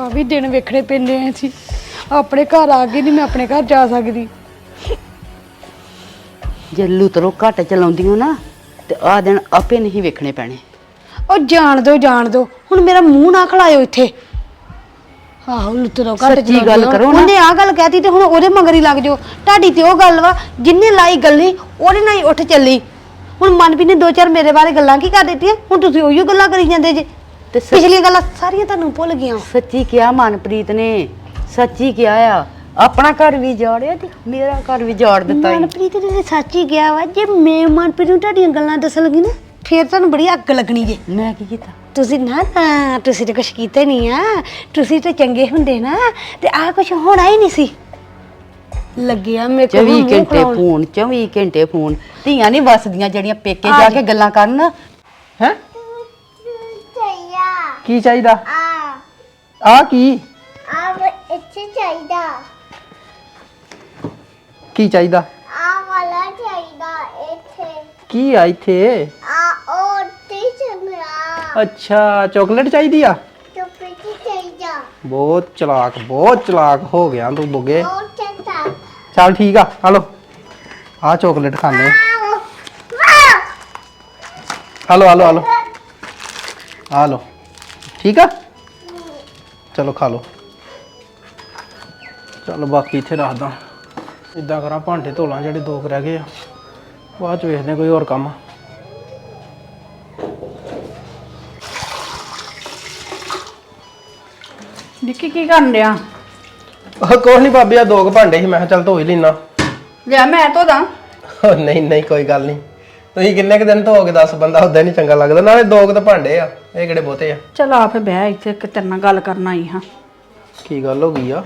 ਆ ਵੀ ਦਿਨ ਵੇਖਣੇ ਪੈਂਦੇ ਆ ਸੀ ਆਪਣੇ ਘਰ ਆ ਕੇ ਨਹੀਂ ਮੈਂ ਆਪਣੇ ਘਰ ਜਾ ਸਕਦੀ। ਜੇ ਲੁਤਰੋ ਘੱਟ ਚਲਾਉਂਦੀਆਂ ਨਾ ਤੇ ਆ ਦਿਨ ਆਪੇ ਨਹੀਂ ਵੇਖਣੇ ਪੈਣੇ। ਉਹ ਜਾਣ ਦੋ ਜਾਣ ਦੋ ਹੁਣ ਮੇਰਾ ਮੂੰਹ ਨਾ ਖਲਾਇਓ ਇੱਥੇ। ਆਹੋ ਲੁੱਤਰੋ ਘੱਟ ਸੱਚੀ ਚਲਾਉਂਦੇ ਗੱਲ ਹੋ। ਕਰੋ ਨਾ। ਉਹਨੇ ਆ ਗੱਲ ਕਹਿਤੀ ਤੇ ਹੁਣ ਉਹਦੇ ਮਗਰ ਹੀ ਲੱਗ ਜਾਓ। ਤੁਹਾਡੀ ਤੇ ਉਹ ਗੱਲ ਵਾ ਜਿੰਨੇ ਲਾਈ ਗੱਲੀ ਉਹਦੇ ਨਾਲ ਹੀ ਉੱਠ ਚੱਲੀ। ਹੁਣ ਮਨਪ੍ਰੀਤ ਨੇ ਦੋ ਚਾਰ ਮੇਰੇ ਬਾਰੇ ਗੱਲਾਂ ਕੀ ਕਰ ਦਿੱਤੀਆਂ? ਹੁਣ ਤੁਸੀਂ ਉਹੀਓ ਗੱਲਾਂ ਕਰੀ ਜਾਂਦੇ ਜੇ। ਤੇ ਪਿਛਲੀਆਂ ਗੱਲਾਂ ਸਾਰੀਆਂ ਤੁਹਾਨੂੰ ਭੁੱਲ ਗਈਆਂ। ਸੱਚੀ ਕਿਹਾ ਮਨਪ੍ਰੀਤ ਨੇ। ਸੱਚੀ ਕਿਹਾ ਆ। ਆਪਣਾ ਘਰ ਵੀ ਜਾੜਿਆ ਤੇ ਮੇਰਾ ਘਰ ਵੀ ਜਾੜ ਦਿੱਤਾ ਈ। ਮਨਪ੍ਰੀਤ ਨੇ ਸੱਚ ਹੀ ਕਿਹਾ ਵਾ ਜੇ ਮੈਂ ਮਨਪ੍ਰੀਤ ਨੂੰ ਤੁਹਾਡੀਆਂ ਗੱਲਾਂ ਦੱਸਣ ਲੱਗੀ ਨਾ ਫੇਰ ਤੁਹਾਨੂੰ ਬੜੀ ਅੱਗ ਲੱਗਣੀ ਜੇ। ਮੈਂ ਕੀ ਕੀਤਾ? ਤੁਸੀਂ ਨਾ ਨਾ ਤੁਸੀਂ ਤਾਂ ਕੁਛ ਕੀਤਾ ਨਹੀਂ ਆ। ਤੁਸੀਂ ਤਾਂ ਚੰਗੇ ਹੁੰਦੇ ਨਾ ਤੇ ਆ ਕੁਛ ਹੋਣਾ ਹੀ ਨਹੀਂ ਸੀ। ਲੱਗਿਆ ਮੇਰੇ ਕੋਲ 24 ਮੂੰਹ ਘੰਟੇ। ਫੋਨ 24 ਘੰਟੇ ਫੋਨ। ਧੀਆਂ ਨਹੀਂ ਵਸਦੀਆਂ ਜਿਹੜੀਆਂ ਪੇਕੇ ਜਾ ਕੇ ਗੱਲਾਂ ਕਰਨ। ਹੈ? ਕੀ ਚਾਹੀਦਾ? ਆ ਕੀ? ਆ ਇੱਥੇ ਚਾਹੀਦਾ ਕੀ ਚਾਹੀਦਾ? ਆ ਵਾਲਾ ਚਾਹੀਦਾ ਇੱਥੇ। ਕੀ ਆ ਇੱਥੇ? ਆ ਅੱਛਾ ਚਾਕਲੇਟ ਚਾਹੀਦੀ ਆ? ਚਾਹੀਦਾ। ਬਹੁਤ ਚਲਾਕ ਬਹੁਤ ਚਲਾਕ ਹੋ ਗਿਆ ਤੂੰ ਬੁੱਗੇ। ਚੰਗਾ। ਚੱਲ ਠੀਕ ਆ ਹਲੋ ਆ ਚਾਕਲੇਟ ਖਾਣੇ ਆਓ ਵਾਹ। ਹਲੋ ਹਲੋ ਹਲੋ ਆ ਲੋ ਠੀਕ ਆ? ਚਲੋ ਖਾ ਲੋ ਚਲ ਬਾਕੀ ਇੱਥੇ ਰੱਖਦਾ। ਇਦਾਂ ਕਰਾਂ ਭਾਂਡੇ ਧੋ ਲਾਂ ਜਿਹੜੇ ਦੋ ਕੁ ਰਹਿ ਗਏ ਆ। ਬਾਅਦ ਚ ਵੇਖਦੇ ਕੋਈ ਹੋਰ ਕੰਮ ਵਿੱਕੀ ਕੀ ਕਰਨ ਰਿਹਾ ਉਹ ਕੁਛ ਨਹੀਂ ਭਾਬੀ ਆ ਦੋ ਕੁ ਭਾਂਡੇ ਸੀ ਮੈਂ ਕਿਹਾ ਚੱਲ ਧੋ ਹੀ ਲੈਣਾ ਲਿਆ ਮੈਂ ਧੋਦਾ ਨਹੀਂ ਨਹੀਂ ਕੋਈ ਗੱਲ ਨਹੀਂ ਤੁਸੀਂ ਕਿੰਨੇ ਕੁ ਦਿਨ ਧੋਗੇ ਦੱਸ ਬੰਦਾ ਉਦਾਂ ਨਹੀਂ ਚੰਗਾ ਲੱਗਦਾ ਨਾਲੇ ਦੋ ਕੁ ਤਾਂ ਭਾਂਡੇ ਆ ਇਹ ਕਿਹੜੇ ਬਹੁਤੇ ਆ। ਚਲ ਆ ਫੇ ਬਹਿ ਇੱਥੇ ਕਿ ਤੇਰੇ ਨਾਲ ਗੱਲ ਕਰਨ ਆਈ ਹਾਂ। ਕੀ ਗੱਲ ਹੋ ਗਈ ਆ?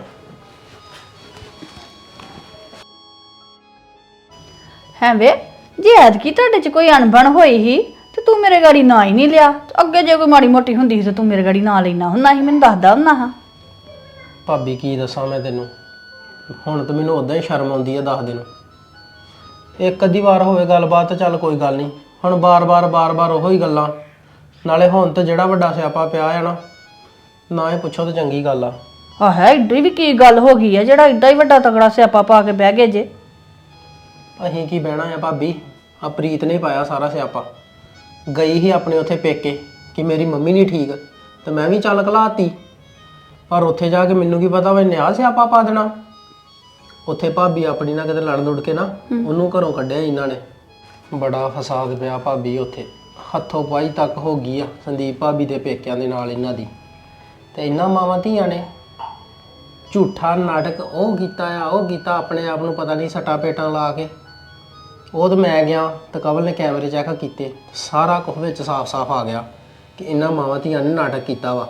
ਹੈ ਵੇ ਜੇ ਐਤਕੀ ਤੁਹਾਡੇ ਚ ਕੋਈ ਅਣਬਣ ਹੋਈ ਸੀ ਤੇ ਤੂੰ ਮੇਰੇ ਗਾੜੀ ਨਾ ਹੀ ਨਹੀਂ ਲਿਆ। ਅੱਗੇ ਜੇ ਕੋਈ ਮਾੜੀ ਮੋਟੀ ਹੁੰਦੀ ਸੀ ਤੇ ਤੂੰ ਮੇਰੇ ਗਾੜੀ ਨਾ ਲੈਣਾ ਹੁੰਦਾ ਸੀ ਮੈਨੂੰ ਦੱਸਦਾ ਹੁੰਦਾ ਹਾਂ। ਭਾਬੀ ਕੀ ਦੱਸਾਂ ਮੈਂ ਤੈਨੂੰ? ਹੁਣ ਤਾਂ ਮੈਨੂੰ ਉਦਾਂ ਹੀ ਸ਼ਰਮ ਆਉਂਦੀ ਆ ਦੱਸ ਦਿਨ। ਇੱਕ ਅੱਧੀ ਵਾਰ ਹੋਵੇ ਗੱਲਬਾਤ ਤਾਂ ਚੱਲ ਕੋਈ ਗੱਲ ਨਹੀਂ। ਹੁਣ ਬਾਰ-ਬਾਰ ਬਾਰ-ਬਾਰ ਉਹੋ ਹੀ ਗੱਲਾਂ। ਨਾਲੇ ਹੁਣ ਤਾਂ ਜਿਹੜਾ ਵੱਡਾ ਸਿਆਪਾ ਪਿਆ ਆ ਨਾ ਨਾ ਇਹ ਪੁੱਛੋ ਤਾਂ ਚੰਗੀ ਗੱਲ ਆ। ਆ ਹੈ ਏਡੀ ਵੀ ਕੀ ਗੱਲ ਹੋ ਗਈ ਹੈ ਜਿਹੜਾ ਏਡਾ ਹੀ ਵੱਡਾ ਤਗੜਾ ਸਿਆਪਾ ਪਾ ਕੇ ਬਹਿ ਗਏ ਜੇ। ਅਸੀਂ ਕੀ ਬਹਿਣਾ ਆ ਭਾਬੀ? ਆ ਪ੍ਰੀਤ ਨੇ ਪਾਇਆ ਸਾਰਾ ਸਿਆਪਾ। ਗਈ ਹੀ ਆਪਣੇ ਉੱਥੇ ਪੇਕੇ ਕਿ ਮੇਰੀ ਮੰਮੀ ਨਹੀਂ ਠੀਕ ਤੇ ਮੈਂ ਵੀ ਚੱਲ ਕਲਾਤੀ ਪਰ ਉੱਥੇ ਜਾ ਕੇ ਮੈਨੂੰ ਕੀ ਪਤਾ ਵੇ ਨਿਆ ਸਿਆਪਾ ਪਾ ਦੇਣਾ? ਉੱਥੇ ਭਾਬੀ ਆਪਣੀ ਨਾਲ ਕਿਤੇ ਲੜ ਲੁੜ ਕੇ ਨਾ ਉਹਨੂੰ ਘਰੋਂ ਕੱਢਿਆ ਇਹਨਾਂ ਨੇ। ਬੜਾ ਫਸਾਦ ਪਿਆ ਭਾਬੀ ਉੱਥੇ। ਹੱਥੋਂ ਪਾਈ ਤੱਕ ਹੋ ਗਈ ਆ ਸੰਦੀਪ ਭਾਬੀ ਦੇ ਪੇਕਿਆਂ ਦੇ ਨਾਲ ਇਹਨਾਂ ਦੀ। ਤੇ ਇਹਨਾਂ ਮਾਵਾਂ ਧੀਆਂ ਨੇ ਝੂਠਾ ਨਾਟਕ ਉਹ ਕੀਤਾ ਆ ਉਹ ਕੀਤਾ ਆਪਣੇ ਆਪ ਨੂੰ ਪਤਾ ਨਹੀਂ ਸੱਟਾ ਪੇਟਾਂ ਲਾ ਕੇ। ਉਹ ਤਾਂ ਮੈਂ ਗਿਆ ਤੇ ਕਵਲ ਨੇ ਕੈਮਰੇ ਚੈੱਕ ਕੀਤੇ ਸਾਰਾ ਕੁਝ ਵਿੱਚ ਸਾਫ਼-ਸਾਫ਼ ਆ ਗਿਆ ਕਿ ਇਹਨਾਂ ਮਾਵਾਂ ਧੀਆਂ ਨੇ ਨਾਟਕ ਕੀਤਾ ਵਾ।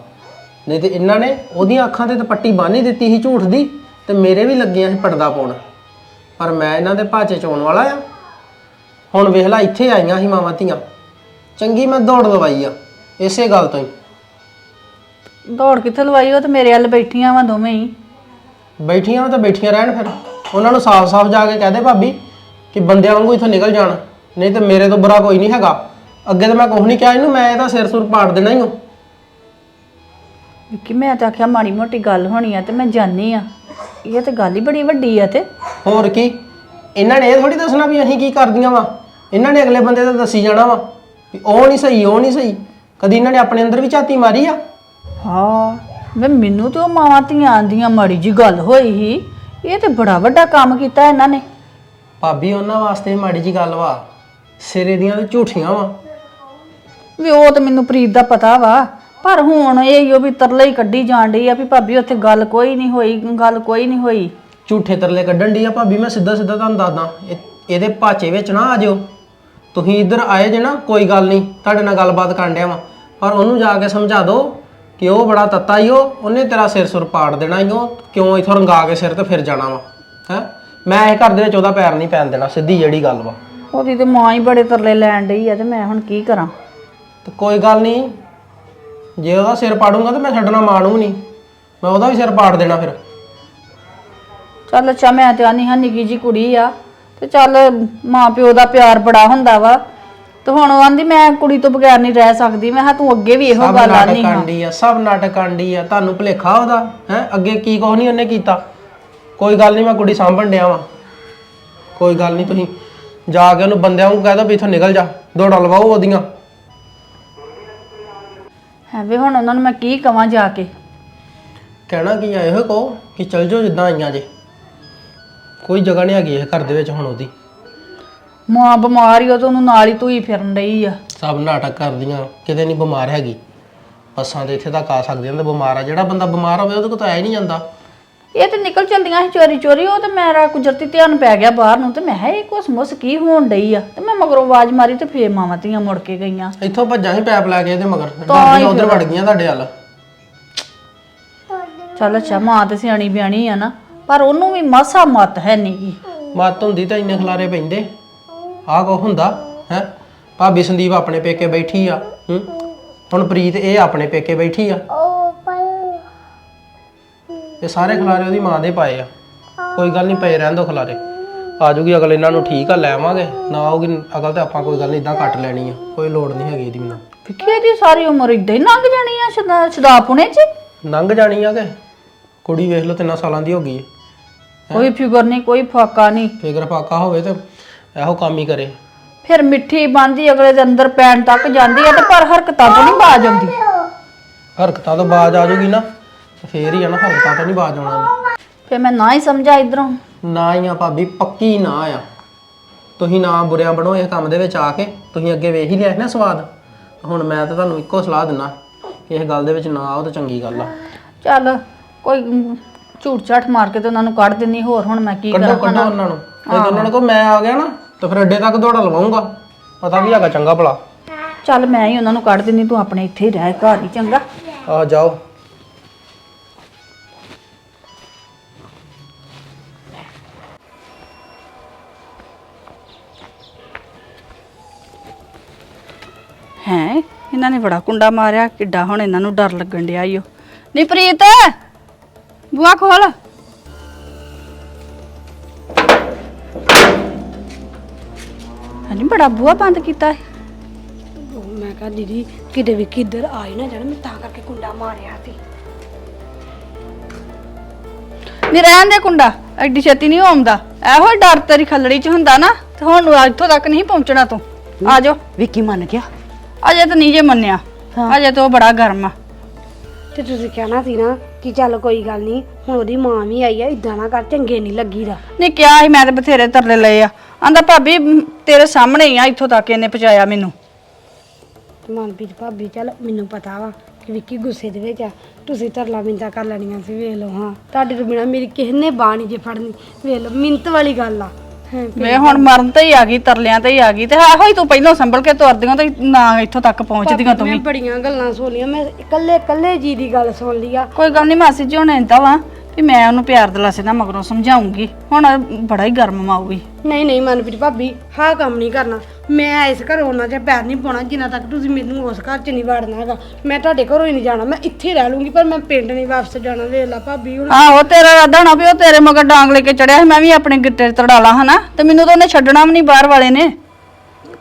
ਨਹੀਂ ਤੇ ਇਹਨਾਂ ਨੇ ਉਹਦੀਆਂ ਅੱਖਾਂ ਤੇ ਤਾਂ ਪੱਟੀ ਬੰਨ੍ਹ ਹੀ ਦਿੱਤੀ ਸੀ ਝੂਠ ਦੀ ਤੇ ਮੇਰੇ ਵੀ ਲੱਗੀਆਂ ਸੀ ਪਰਦਾ ਪਾਉਣ। ਪਰ ਮੈਂ ਇਹਨਾਂ ਦੇ ਭਾਚੇ ਚੋਣ ਵਾਲਾ ਆ। ਹੁਣ ਵੇਖ ਲੈ ਇੱਥੇ ਆਈਆਂ ਸੀ ਮਾਵਾਂ ਧੀਆਂ। ਚੰਗੀ ਮੈਂ ਦੌੜ ਲਵਾਈ ਆ ਇਸੇ ਗੱਲ ਤੋਂ ਹੀ। ਦੌੜ ਕਿੱਥੇ ਲਵਾਈ? ਉਹ ਤੇ ਮੇਰੇ ਵੱਲ ਬੈਠੀਆਂ ਵਾ ਦੋਵੇਂ ਹੀ। ਬੈਠੀਆਂ ਵਾਂ ਤਾਂ ਬੈਠੀਆਂ ਰਹਿਣ ਫਿਰ। ਉਹਨਾਂ ਨੂੰ ਸਾਫ਼-ਸਾਫ਼ ਜਾ ਕੇ ਕਹਿ ਦੇ ਭਾਬੀ ਕਿ ਬੰਦਿਆਂ ਵਾਂਗੂ ਇੱਥੋਂ ਨਿਕਲ ਜਾਣ। ਨਹੀਂ ਤੇ ਮੇਰੇ ਤੋਂ ਬੁਰਾ ਕੋਈ ਨਹੀਂ ਹੈਗਾ। ਅੱਗੇ ਤਾਂ ਮੈਂ ਕੁਝ ਨਹੀਂ ਕਿਹਾ ਇਹਨੂੰ ਮੈਂ ਇਹਦਾ ਸਿਰ ਸੁਰ ਪਾੜ ਦੇਣਾ ਹੀ ਹਾਂ ਵਿੱਕੀ ਮੈਂ ਤਾਂ ਆਖਿਆ ਮਾੜੀ ਮੋਟੀ ਗੱਲ ਹੋਣੀ ਆ ਤੇ ਮੈਂ ਜਾਣੀ ਆ। ਇਹ ਤੇ ਗੱਲ ਹੀ ਬੜੀ ਵੱਡੀ ਆ ਤੇ। ਹੋਰ ਕੀ? ਇਹਨਾਂ ਨੇ ਇਹ ਥੋੜੀ ਦੱਸਣਾ ਵੀ ਅਸੀਂ ਕੀ ਕਰਦੀਆਂ ਵਾ। ਇਹਨਾਂ ਨੇ ਅਗਲੇ ਬੰਦੇ ਦਾ ਦੱਸੀ ਜਾਣਾ ਵਾ ਵੀ ਉਹ ਨਹੀਂ ਸਹੀ ਉਹ ਨਹੀਂ ਸਹੀ। ਕਦੀ ਇਹਨਾਂ ਨੇ ਆਪਣੇ ਅੰਦਰ ਵੀ ਝਾਤੀ ਮਾਰੀ ਆ? ਹਾਂ ਵੇ ਮੈਨੂੰ ਤੇ ਉਹ ਮਾਵਾਂ ਧੀਆਂ ਦੀਆਂ ਮਾੜੀ ਜੀ ਗੱਲ ਹੋਈ ਸੀ। ਇਹ ਤੇ ਬੜਾ ਵੱਡਾ ਕੰਮ ਕੀਤਾ ਇਹਨਾਂ ਨੇ। ਭਾਬੀ ਉਹਨਾਂ ਵਾਸਤੇ ਮਾੜੀ ਜੀ ਗੱਲ ਵਾ। ਸਿਰੇ ਦੀਆਂ ਤੇ ਝੂਠੀਆਂ ਵਾ। ਵੀ ਉਹ ਤੇ ਮੈਨੂੰ ਪ੍ਰੀਤ ਦਾ ਪਤਾ ਵਾ। ਪਰ ਹੁਣ ਇਹ ਹੀ ਉਹ ਵੀ ਤਰਲੇ ਹੀ ਕੱਢੀ ਜਾਣ ਡਈ ਆ ਵੀ ਭਾਬੀ ਉੱਥੇ ਗੱਲ ਕੋਈ ਨਹੀਂ ਹੋਈ ਗੱਲ ਕੋਈ ਨਹੀਂ ਹੋਈ। ਝੂਠੇ ਤਰਲੇ ਕੱਢਣ ਦੀ ਆ ਭਾਬੀ ਮੈਂ ਸਿੱਧਾ ਸਿੱਧਾ ਤੁਹਾਨੂੰ ਦੱਸਦਾ। ਇਹ- ਇਹਦੇ ਭਾਚੇ ਵਿੱਚ ਨਾ ਆ ਜਿਓ। ਤੁਸੀਂ ਇੱਧਰ ਆਏ ਜੇ ਨਾ ਕੋਈ ਗੱਲ ਨਹੀਂ ਤੁਹਾਡੇ ਨਾਲ ਗੱਲਬਾਤ ਕਰਨ ਡਿਆ ਵਾਂ। ਪਰ ਉਹਨੂੰ ਜਾ ਕੇ ਸਮਝਾ ਦਿਓ ਕਿ ਉਹ ਬੜਾ ਤੱਤਾ ਹੀ ਉਹ ਉਹਨੇ ਤੇਰਾ ਸਿਰ ਸੁਰ ਪਾੜ ਦੇਣਾ ਹੀ ਉਹ ਕਿਉਂ ਇਥੋਂ ਰੰਗਾ ਕੇ ਸਿਰ ਤੇ ਫਿਰ ਜਾਣਾ ਵਾ ਹੈ? ਮੈਂ ਇਹ ਘਰ ਦੇ ਵਿੱਚ ਉਹਦਾ ਪੈਰ ਨਹੀਂ ਪੈਣ ਦੇਣਾ ਸਿੱਧੀ ਜਿਹੜੀ ਗੱਲ ਵਾ। ਉਹਦੀ ਤੇ ਮਾਂ ਹੀ ਬੜੇ ਤਰਲੇ ਲੈਣ ਡਈ ਆ ਤੇ ਮੈਂ ਹੁਣ ਕੀ ਕਰਾਂ? ਤੇ ਕੋਈ ਗੱਲ ਨਹੀਂ ਜੇ ਉਹਦਾ ਸਿਰ ਪਾੜੂੰਗਾ ਤਾਂ ਮੈਂ ਛੱਡਣਾ ਮਾਣੂ ਨਹੀਂ। ਮੈਂ ਉਹਦਾ ਵੀ ਸਿਰ ਪਾੜ ਦੇਣਾ ਫਿਰ। ਚੱਲ ਅੱਛਾ ਮੈਂ ਤੇ ਆਨੀ ਹਾਂ ਨਿੱਕੀ ਜੀ ਕੁੜੀ ਆ ਤੇ ਚੱਲ ਮਾਂ ਪਿਓ ਦਾ ਪਿਆਰ ਬੜਾ ਹੁੰਦਾ ਵਾ। ਤੇ ਹੁਣ ਉਹ ਆਂਦੀ ਮੈਂ ਕੁੜੀ ਤੋਂ ਬਗੈਰ ਨਹੀਂ ਰਹਿ ਸਕਦੀ। ਮੈਂ ਕਿਹਾ ਤੂੰ ਅੱਗੇ ਵੀ ਇਹੋ ਸਭ ਗੱਲ ਨਾਟਕ ਆਨੀ ਹਾਂ। ਆ ਸਭ ਨਾਟਕ ਕਾਂਡੀ ਆ। ਤੁਹਾਨੂੰ ਭੁਲੇਖਾ ਉਹਦਾ ਹੈ? ਅੱਗੇ ਕੀ ਕੁਛ ਨਹੀਂ ਉਹਨੇ ਕੀਤਾ। ਕੋਈ ਗੱਲ ਨਹੀਂ ਮੈਂ ਕੁੜੀ ਸਾਂਭਣ ਡਿਆ ਵਾਂ। ਕੋਈ ਗੱਲ ਨਹੀਂ ਤੁਸੀਂ ਜਾ ਕੇ ਉਹਨੂੰ ਬੰਦਿਆਂ ਨੂੰ ਕਹਿ ਦੋ ਵੀ ਇੱਥੋਂ ਨਿਕਲ ਜਾ। ਦੌੜਾ ਲਵਾਓ ਉਹਦੀਆਂ। ਹੈ ਵੇ ਹੁਣ ਉਹਨਾਂ ਨੂੰ ਮੈਂ ਕੀ ਕਵਾਂ ਜਾ ਕੇ? ਕਹਿਣਾ ਕੀ ਆ ਇਹੋ ਕਹੋ ਕਿ ਚਲ ਜਾਓ ਜਿੱਦਾਂ ਆਈਆਂ ਜੇ। ਕੋਈ ਜਗ੍ਹਾ ਨਹੀਂ ਹੈਗੀ ਇਹ ਘਰ ਦੇ ਵਿੱਚ ਹੁਣ ਉਹਦੀ। ਮਾਂ ਬਿਮਾਰ ਹੀ ਉਹ ਤੇ ਉਹਨੂੰ ਨਾਲ ਹੀ ਤੂੰ ਫਿਰਨ ਡਈ ਆ। ਸਭ ਨਾਟਕ ਕਰਦੀਆਂ ਕਿਤੇ ਨਹੀਂ ਬਿਮਾਰ ਹੈਗੀ। ਬੱਸਾਂ ਦੇ ਇੱਥੇ ਤੱਕ ਆ ਸਕਦੀਆਂ ਤੇ ਬਿਮਾਰ ਆ। ਜਿਹੜਾ ਬੰਦਾ ਬਿਮਾਰ ਹੋਵੇ ਉਹਦੇ ਕੋਲ ਤਾਂ ਆਇਆ ਹੀ ਨਹੀਂ ਜਾਂਦਾ। ਇਹ ਤੇ ਨਿਕਲ ਚਲਦੀਆਂ ਸੀ ਚੋਰੀ ਚੋਰੀ ਉਹ ਤੇ ਮੇਰਾ ਕੁਦਰਤੀ ਧਿਆਨ ਪੈ ਗਿਆ ਬਾਹਰ ਨੂੰ ਤੇ ਮੈਂ ਕਿਹਾ ਇਹ ਕੁਛ ਮੁਸ ਕੀ ਹੋਣ ਡਈ ਆ? ਤੇ ਮੈਂ ਮਗਰੋਂ ਆਵਾਜ਼ ਮਾਰੀ ਤੇ ਫੇਰ ਮਾਵਾਂ ਧੀਆਂ ਮੁੜ ਕੇ ਗਈਆਂ। ਇੱਥੋਂ ਭੱਜਾਂ ਸੀ ਪੈਪ ਲੈ ਕੇ ਇਹਦੇ ਮਗਰ। ਡਰਦੀਆਂ ਉਧਰ ਵੜ ਗਈਆਂ ਤੁਹਾਡੇ ਵੱਲ। ਚੱਲ ਅੱਛਾ ਮਾਂ ਤੇ ਸਿਆਣੀ ਬਿਆਣੀ ਆ ਨਾ ਪਰ ਉਹਨੂੰ ਵੀ ਮਸਾ ਮਤ ਹੈ ਨੀ। ਮੱਤ ਹੁੰਦੀ ਤਾਂ ਇੰਨੇ ਖਲਾਰੇ ਪੈਂਦੇ। ਆਹ ਕੋ ਹੁੰਦਾ ਹੈ? ਭਾਬੀ ਸੰਦੀਪ ਆਪਣੇ ਪੇਕੇ ਬੈਠੀ ਆ ਹੂੰ? ਹੁਣ ਪ੍ਰੀਤ ਇਹ ਆਪਣੇ ਪੇਕੇ ਬੈਠੀ ਆ। ਇਹ ਸਾਰੇ ਖਲਾਰੇ ਉਹਦੀ ਮਾਂ ਦੇ ਪਾਏ ਆ। ਕੋਈ ਗੱਲ ਨਹੀਂ ਪਏ ਰਹਿਣ ਦੋ ਖਲਾਰੇ। ਆ ਜੂਗੀ ਅਗਲ ਇਹਨਾਂ ਨੂੰ ਠੀਕ ਆ ਲੈ ਆਵਾਂਗੇ। ਨਾ ਆਊਗੀ ਅਗਲ ਤੇ ਆਪਾਂ ਕੋਈ ਗੱਲ ਨਹੀਂ ਇਦਾਂ ਕੱਟ ਲੈਣੀ ਆ। ਕੋਈ ਲੋੜ ਨਹੀਂ ਹੈਗੀ ਇਹਦੀ ਮੈਨੂੰ। ਫਿੱਕੀ ਦੀ ਸਾਰੀ ਉਮਰ ਇਦਾਂ ਹੀ ਲੰਘ ਜਾਣੀ ਆ ਸ਼ਦਾ ਸ਼ਦਾਪੁਣੇ ਚ? ਲੰਘ ਜਾਣੀ ਆ ਕਿ? ਕੁੜੀ ਵੇਖ ਲਓ ਤਿੰਨਾਂ ਸਾਲਾਂ ਦੀ ਹੋ ਗਈ ਹੈ ਕੋਈ ਫਿਕਰ ਨਹੀਂ ਕੋਈ ਫਾਕਾ ਨਹੀਂ। ਫਿਕਰ ਫਾਕਾ ਹੋਵੇ ਤੇ ਇਹੋ ਕੰਮ ਹੀ ਕਰੇ। ਫਿਰ ਮਿੱਠੀ ਬੰਦੀ ਅਗਲੇ ਦੇ ਅੰਦਰ ਪੈਣ ਤੱਕ ਜਾਂਦੀ ਆ ਤੇ ਪਰ ਹਰਕਤਾਂ ਤੋਂ ਨਹੀਂ ਬਾਜ ਆਉਂਦੀ। ਹਰਕਤਾਂ ਤੋਂ ਬਾਜ ਆ ਜੂਗੀ ਨਾ। ਤੇ ਫੇਰ ਹੀ ਆ ਨਾ ਹਰਕਤਾਂ ਤੋਂ ਨਹੀਂ ਬਾਜ ਆਉਣਾ। ਇਹਨੇ। ਫਿਰ ਮੈਂ ਨਾ ਹੀ ਸਮਝਾ ਇਧਰੋਂ। ਨਾ ਹੀ ਆ ਭਾਬੀ ਪੱਕੀ ਨਾ ਆ। ਤੁਸੀਂ ਨਾ ਬੁਰਿਆਂ ਬਣੋ ਇਹ ਕੰਮ ਦੇ ਵਿੱਚ ਆ ਕੇ ਤੁਸੀਂ ਅੱਗੇ ਵੇਖ ਹੀ ਲਿਆ ਸੀ ਨਾ ਸਵਾਦ। ਹੁਣ ਮੈਂ ਤਾਂ ਤੁਹਾਨੂੰ ਇੱਕੋ ਸਲਾਹ ਦਿੰਨਾ ਕਿ ਇਹ ਗੱਲ ਦੇ ਵਿੱਚ ਨਾ ਆਓ ਤਾਂ ਚੰਗੀ ਗੱਲ ਆ। ਚੱਲ ਕੋਈ ਝੂਠ ਝਾਠ ਮਾਰ ਕੇ ਤੇ ਉਹਨਾਂ ਨੂੰ ਕੱਢ ਦਿੰਨੀ ਹੋਰ ਹੁਣ ਮੈਂ ਕੀ ਕੱਢੋ ਕਰਾਂ ਕੱਢੋ ਉਹਨਾਂ ਨੂੰ। ਤੇ ਉਹਨਾਂ ਨੂੰ ਕਹੋ ਮੈਂ ਆ ਗਿਆ ਨਾ ਤਾਂ ਫਿਰ ਅੱਡੇ ਤੱਕ ਦੌੜਾ ਲਵਾਉਂਗਾ। ਪਤਾ ਵੀ ਹੈਗਾ ਚੰਗਾ ਭਲਾ। ਚੱਲ ਮੈਂ ਹੀ ਉਹਨਾਂ ਨੂੰ ਕੱਢ ਦਿੰਨੀ ਤੂੰ ਆਪਣੇ ਇੱਥੇ ਹੀ ਰਹਿ ਘਰ ਹੀ ਚੰਗਾ। ਆ ਜਾਓ। ਹੈ? ਇਹਨਾਂ ਨੇ ਬੜਾ ਕੁੰਡਾ ਮਾਰਿਆ ਕਿੱਡਾ ਹੁਣ ਇਹਨਾਂ ਨੂੰ ਡਰ ਲੱਗਣ ਡਿਆ ਈਓ ਨੀ ਪ੍ਰੀਤ! ਬੁਆ ਖੋਲ। ਹਨੀ ਬੜਾ ਬੂਆ ਬੰਦ ਕੀਤਾ ਹੈ ਉਹ ਮੈਂ ਕਿਹਾ ਦੀਦੀ ਕਿਤੇ ਵੀ ਕਿੱਧਰ ਆਏ ਨਾ ਜਾਣਾ ਮੈਂ ਤਾਂ ਕਰਕੇ ਕੁੰਡਾ ਮਾਰਿਆ ਸੀ। ਨੀ ਰਹਿਣ ਦੇ ਕੁੰਡਾ ਐਡੀ ਛੇਤੀ ਨਹੀਂ ਆਉਂਦਾ। ਇਹੋ ਹੀ ਡਰ ਤੇਰੀ ਖੱਲੜੀ ਚ ਹੁੰਦਾ ਨਾ ਤੇ ਹੁਣ ਇੱਥੋਂ ਤੱਕ ਨਹੀਂ ਪਹੁੰਚਣਾ ਤੂੰ। ਆ ਜਾਓ। ਵਿੱਕੀ ਮੰਨ ਗਿਆ? ਅਜੇ ਤਾਂ ਨਹੀਂ ਜੇ ਮੰਨਿਆ। ਅਜੇ ਤਾਂ ਉਹ ਬੜਾ ਗਰਮ ਆ। ਤੇ ਤੁਸੀਂ ਕਹਿਣਾ ਸੀ ਨਾ ਕਿ ਚੱਲ ਕੋਈ ਗੱਲ ਨਹੀਂ ਹੁਣ ਉਹਦੀ ਮਾਂ ਵੀ ਆਈ ਆ ਇਦਾਂ ਨਾ ਕਰ ਚੰਗੇ ਨਹੀਂ ਲੱਗੀਦਾ। ਨਹੀਂ ਕਿਹਾ ਸੀ ਮੈਂ ਤੇ ਬਥੇਰੇ ਤਰਲੇ ਲਏ ਆ। ਆਂਦਾ ਭਾਬੀ ਤੇਰੇ ਸਾਹਮਣੇ ਹੀ ਆ ਇੱਥੋਂ ਤੱਕ ਇਹਨੇ ਪਹੁੰਚਾਇਆ ਮੈਨੂੰ। ਮਨਪ੍ਰੀਤ ਭਾਬੀ ਚੱਲ ਮੈਨੂੰ ਪਤਾ ਵਾ ਕਿ ਵਿੱਕੀ ਗੁੱਸੇ ਦੇ ਵਿੱਚ ਆ। ਤੁਸੀਂ ਤਰਲਾ ਮਿੰਤਾ ਕਰ ਲੈਣੀਆਂ ਸੀ ਵੇਖ ਲਓ ਹਾਂ। ਤੁਹਾਡੇ ਤੋਂ ਬਿਨਾ ਮੇਰੀ ਕਿਸੇ ਨੇ ਨਹੀਂ ਜੇ ਫੜਨੀ। ਵੇਖ ਲਓ ਮਿੰਤ ਵਾਲੀ ਗੱਲ ਆ। ਵੇ ਹੁਣ ਮਰਨ ਤੇ ਹੀ ਆ ਗਈ ਤਰਲਿਆਂ ਤੇ ਹੀ ਆ ਗਈ ਤੇ ਇਹੋ ਹੀ ਤੂੰ ਪਹਿਲਾਂ ਸੰਭਲ ਕੇ ਤੁਰਦੀਆਂ ਤੇ ਨਾ ਇੱਥੋਂ ਤੱਕ ਪਹੁੰਚਦੀਆਂ ਤੂੰ ਮੈਂ ਵੀ ਬੜੀਆਂ ਗੱਲਾਂ ਸੁਣ ਲਈਆਂ ਮੈਂ ਇਕੱਲੇ ਇਕੱਲੇ ਜੀ ਦੀ ਗੱਲ ਸੁਣ ਲਈ ਆ। ਕੋਈ ਗੱਲ ਨਹੀਂ ਮਾਸੀ ਜੀ ਹੁਣ ਏਦਾਂ ਵਾ ਵੀ ਮੈਂ ਉਹਨੂੰ ਪਿਆਰ ਦਿਲਾਸੇ ਨਾਲ ਮਗਰੋਂ ਸਮਝਾਉਂਗੀ। ਹੁਣ ਬੜਾ ਹੀ ਗਰਮ ਮਾਊਗੀ ਨਹੀਂ ਨਹੀਂ ਮਨਪ੍ਰੀਤ ਭਾਬੀ ਹਾਂ ਕੰਮ ਨਹੀਂ ਕਰਨਾ। ਮੈਂ ਇਸ ਘਰ ਉਹਨਾਂ 'ਚ ਪੈਰ ਨਹੀਂ ਪਾਉਣਾ ਜਿੰਨਾ ਤੱਕ ਤੁਸੀਂ ਮੈਨੂੰ ਉਸ ਘਰ 'ਚ ਨਹੀਂ ਵੜਨਾ ਹੈਗਾ। ਮੈਂ ਤੁਹਾਡੇ ਘਰੋਂ ਹੀ ਨਹੀਂ ਜਾਣਾ ਮੈਂ ਇੱਥੇ ਰਹਿ ਲੂੰਗੀ ਪਰ ਮੈਂ ਪਿੰਡ ਨਹੀਂ ਵਾਪਸ ਜਾਣਾ ਵੇਖ ਲਾ ਭਾਬੀ ਹੁਣ। ਆਹੋ ਤੇਰਾ ਇਰਾਦਾ ਨਾ ਵੀ ਉਹ ਤੇਰੇ ਮਗਰ ਡਾਂਗ ਲੈ ਕੇ ਚੜਿਆ ਸੀ ਮੈਂ ਵੀ ਆਪਣੇ ਗਿੱਟੇ 'ਚ ਤੜਾ ਲਾਂ ਹਨਾ? ਤੇ ਮੈਨੂੰ ਤਾਂ ਉਹਨੇ ਛੱਡਣਾ ਵੀ ਨਹੀਂ ਬਾਹਰ ਵਾਲੇ ਨੇ।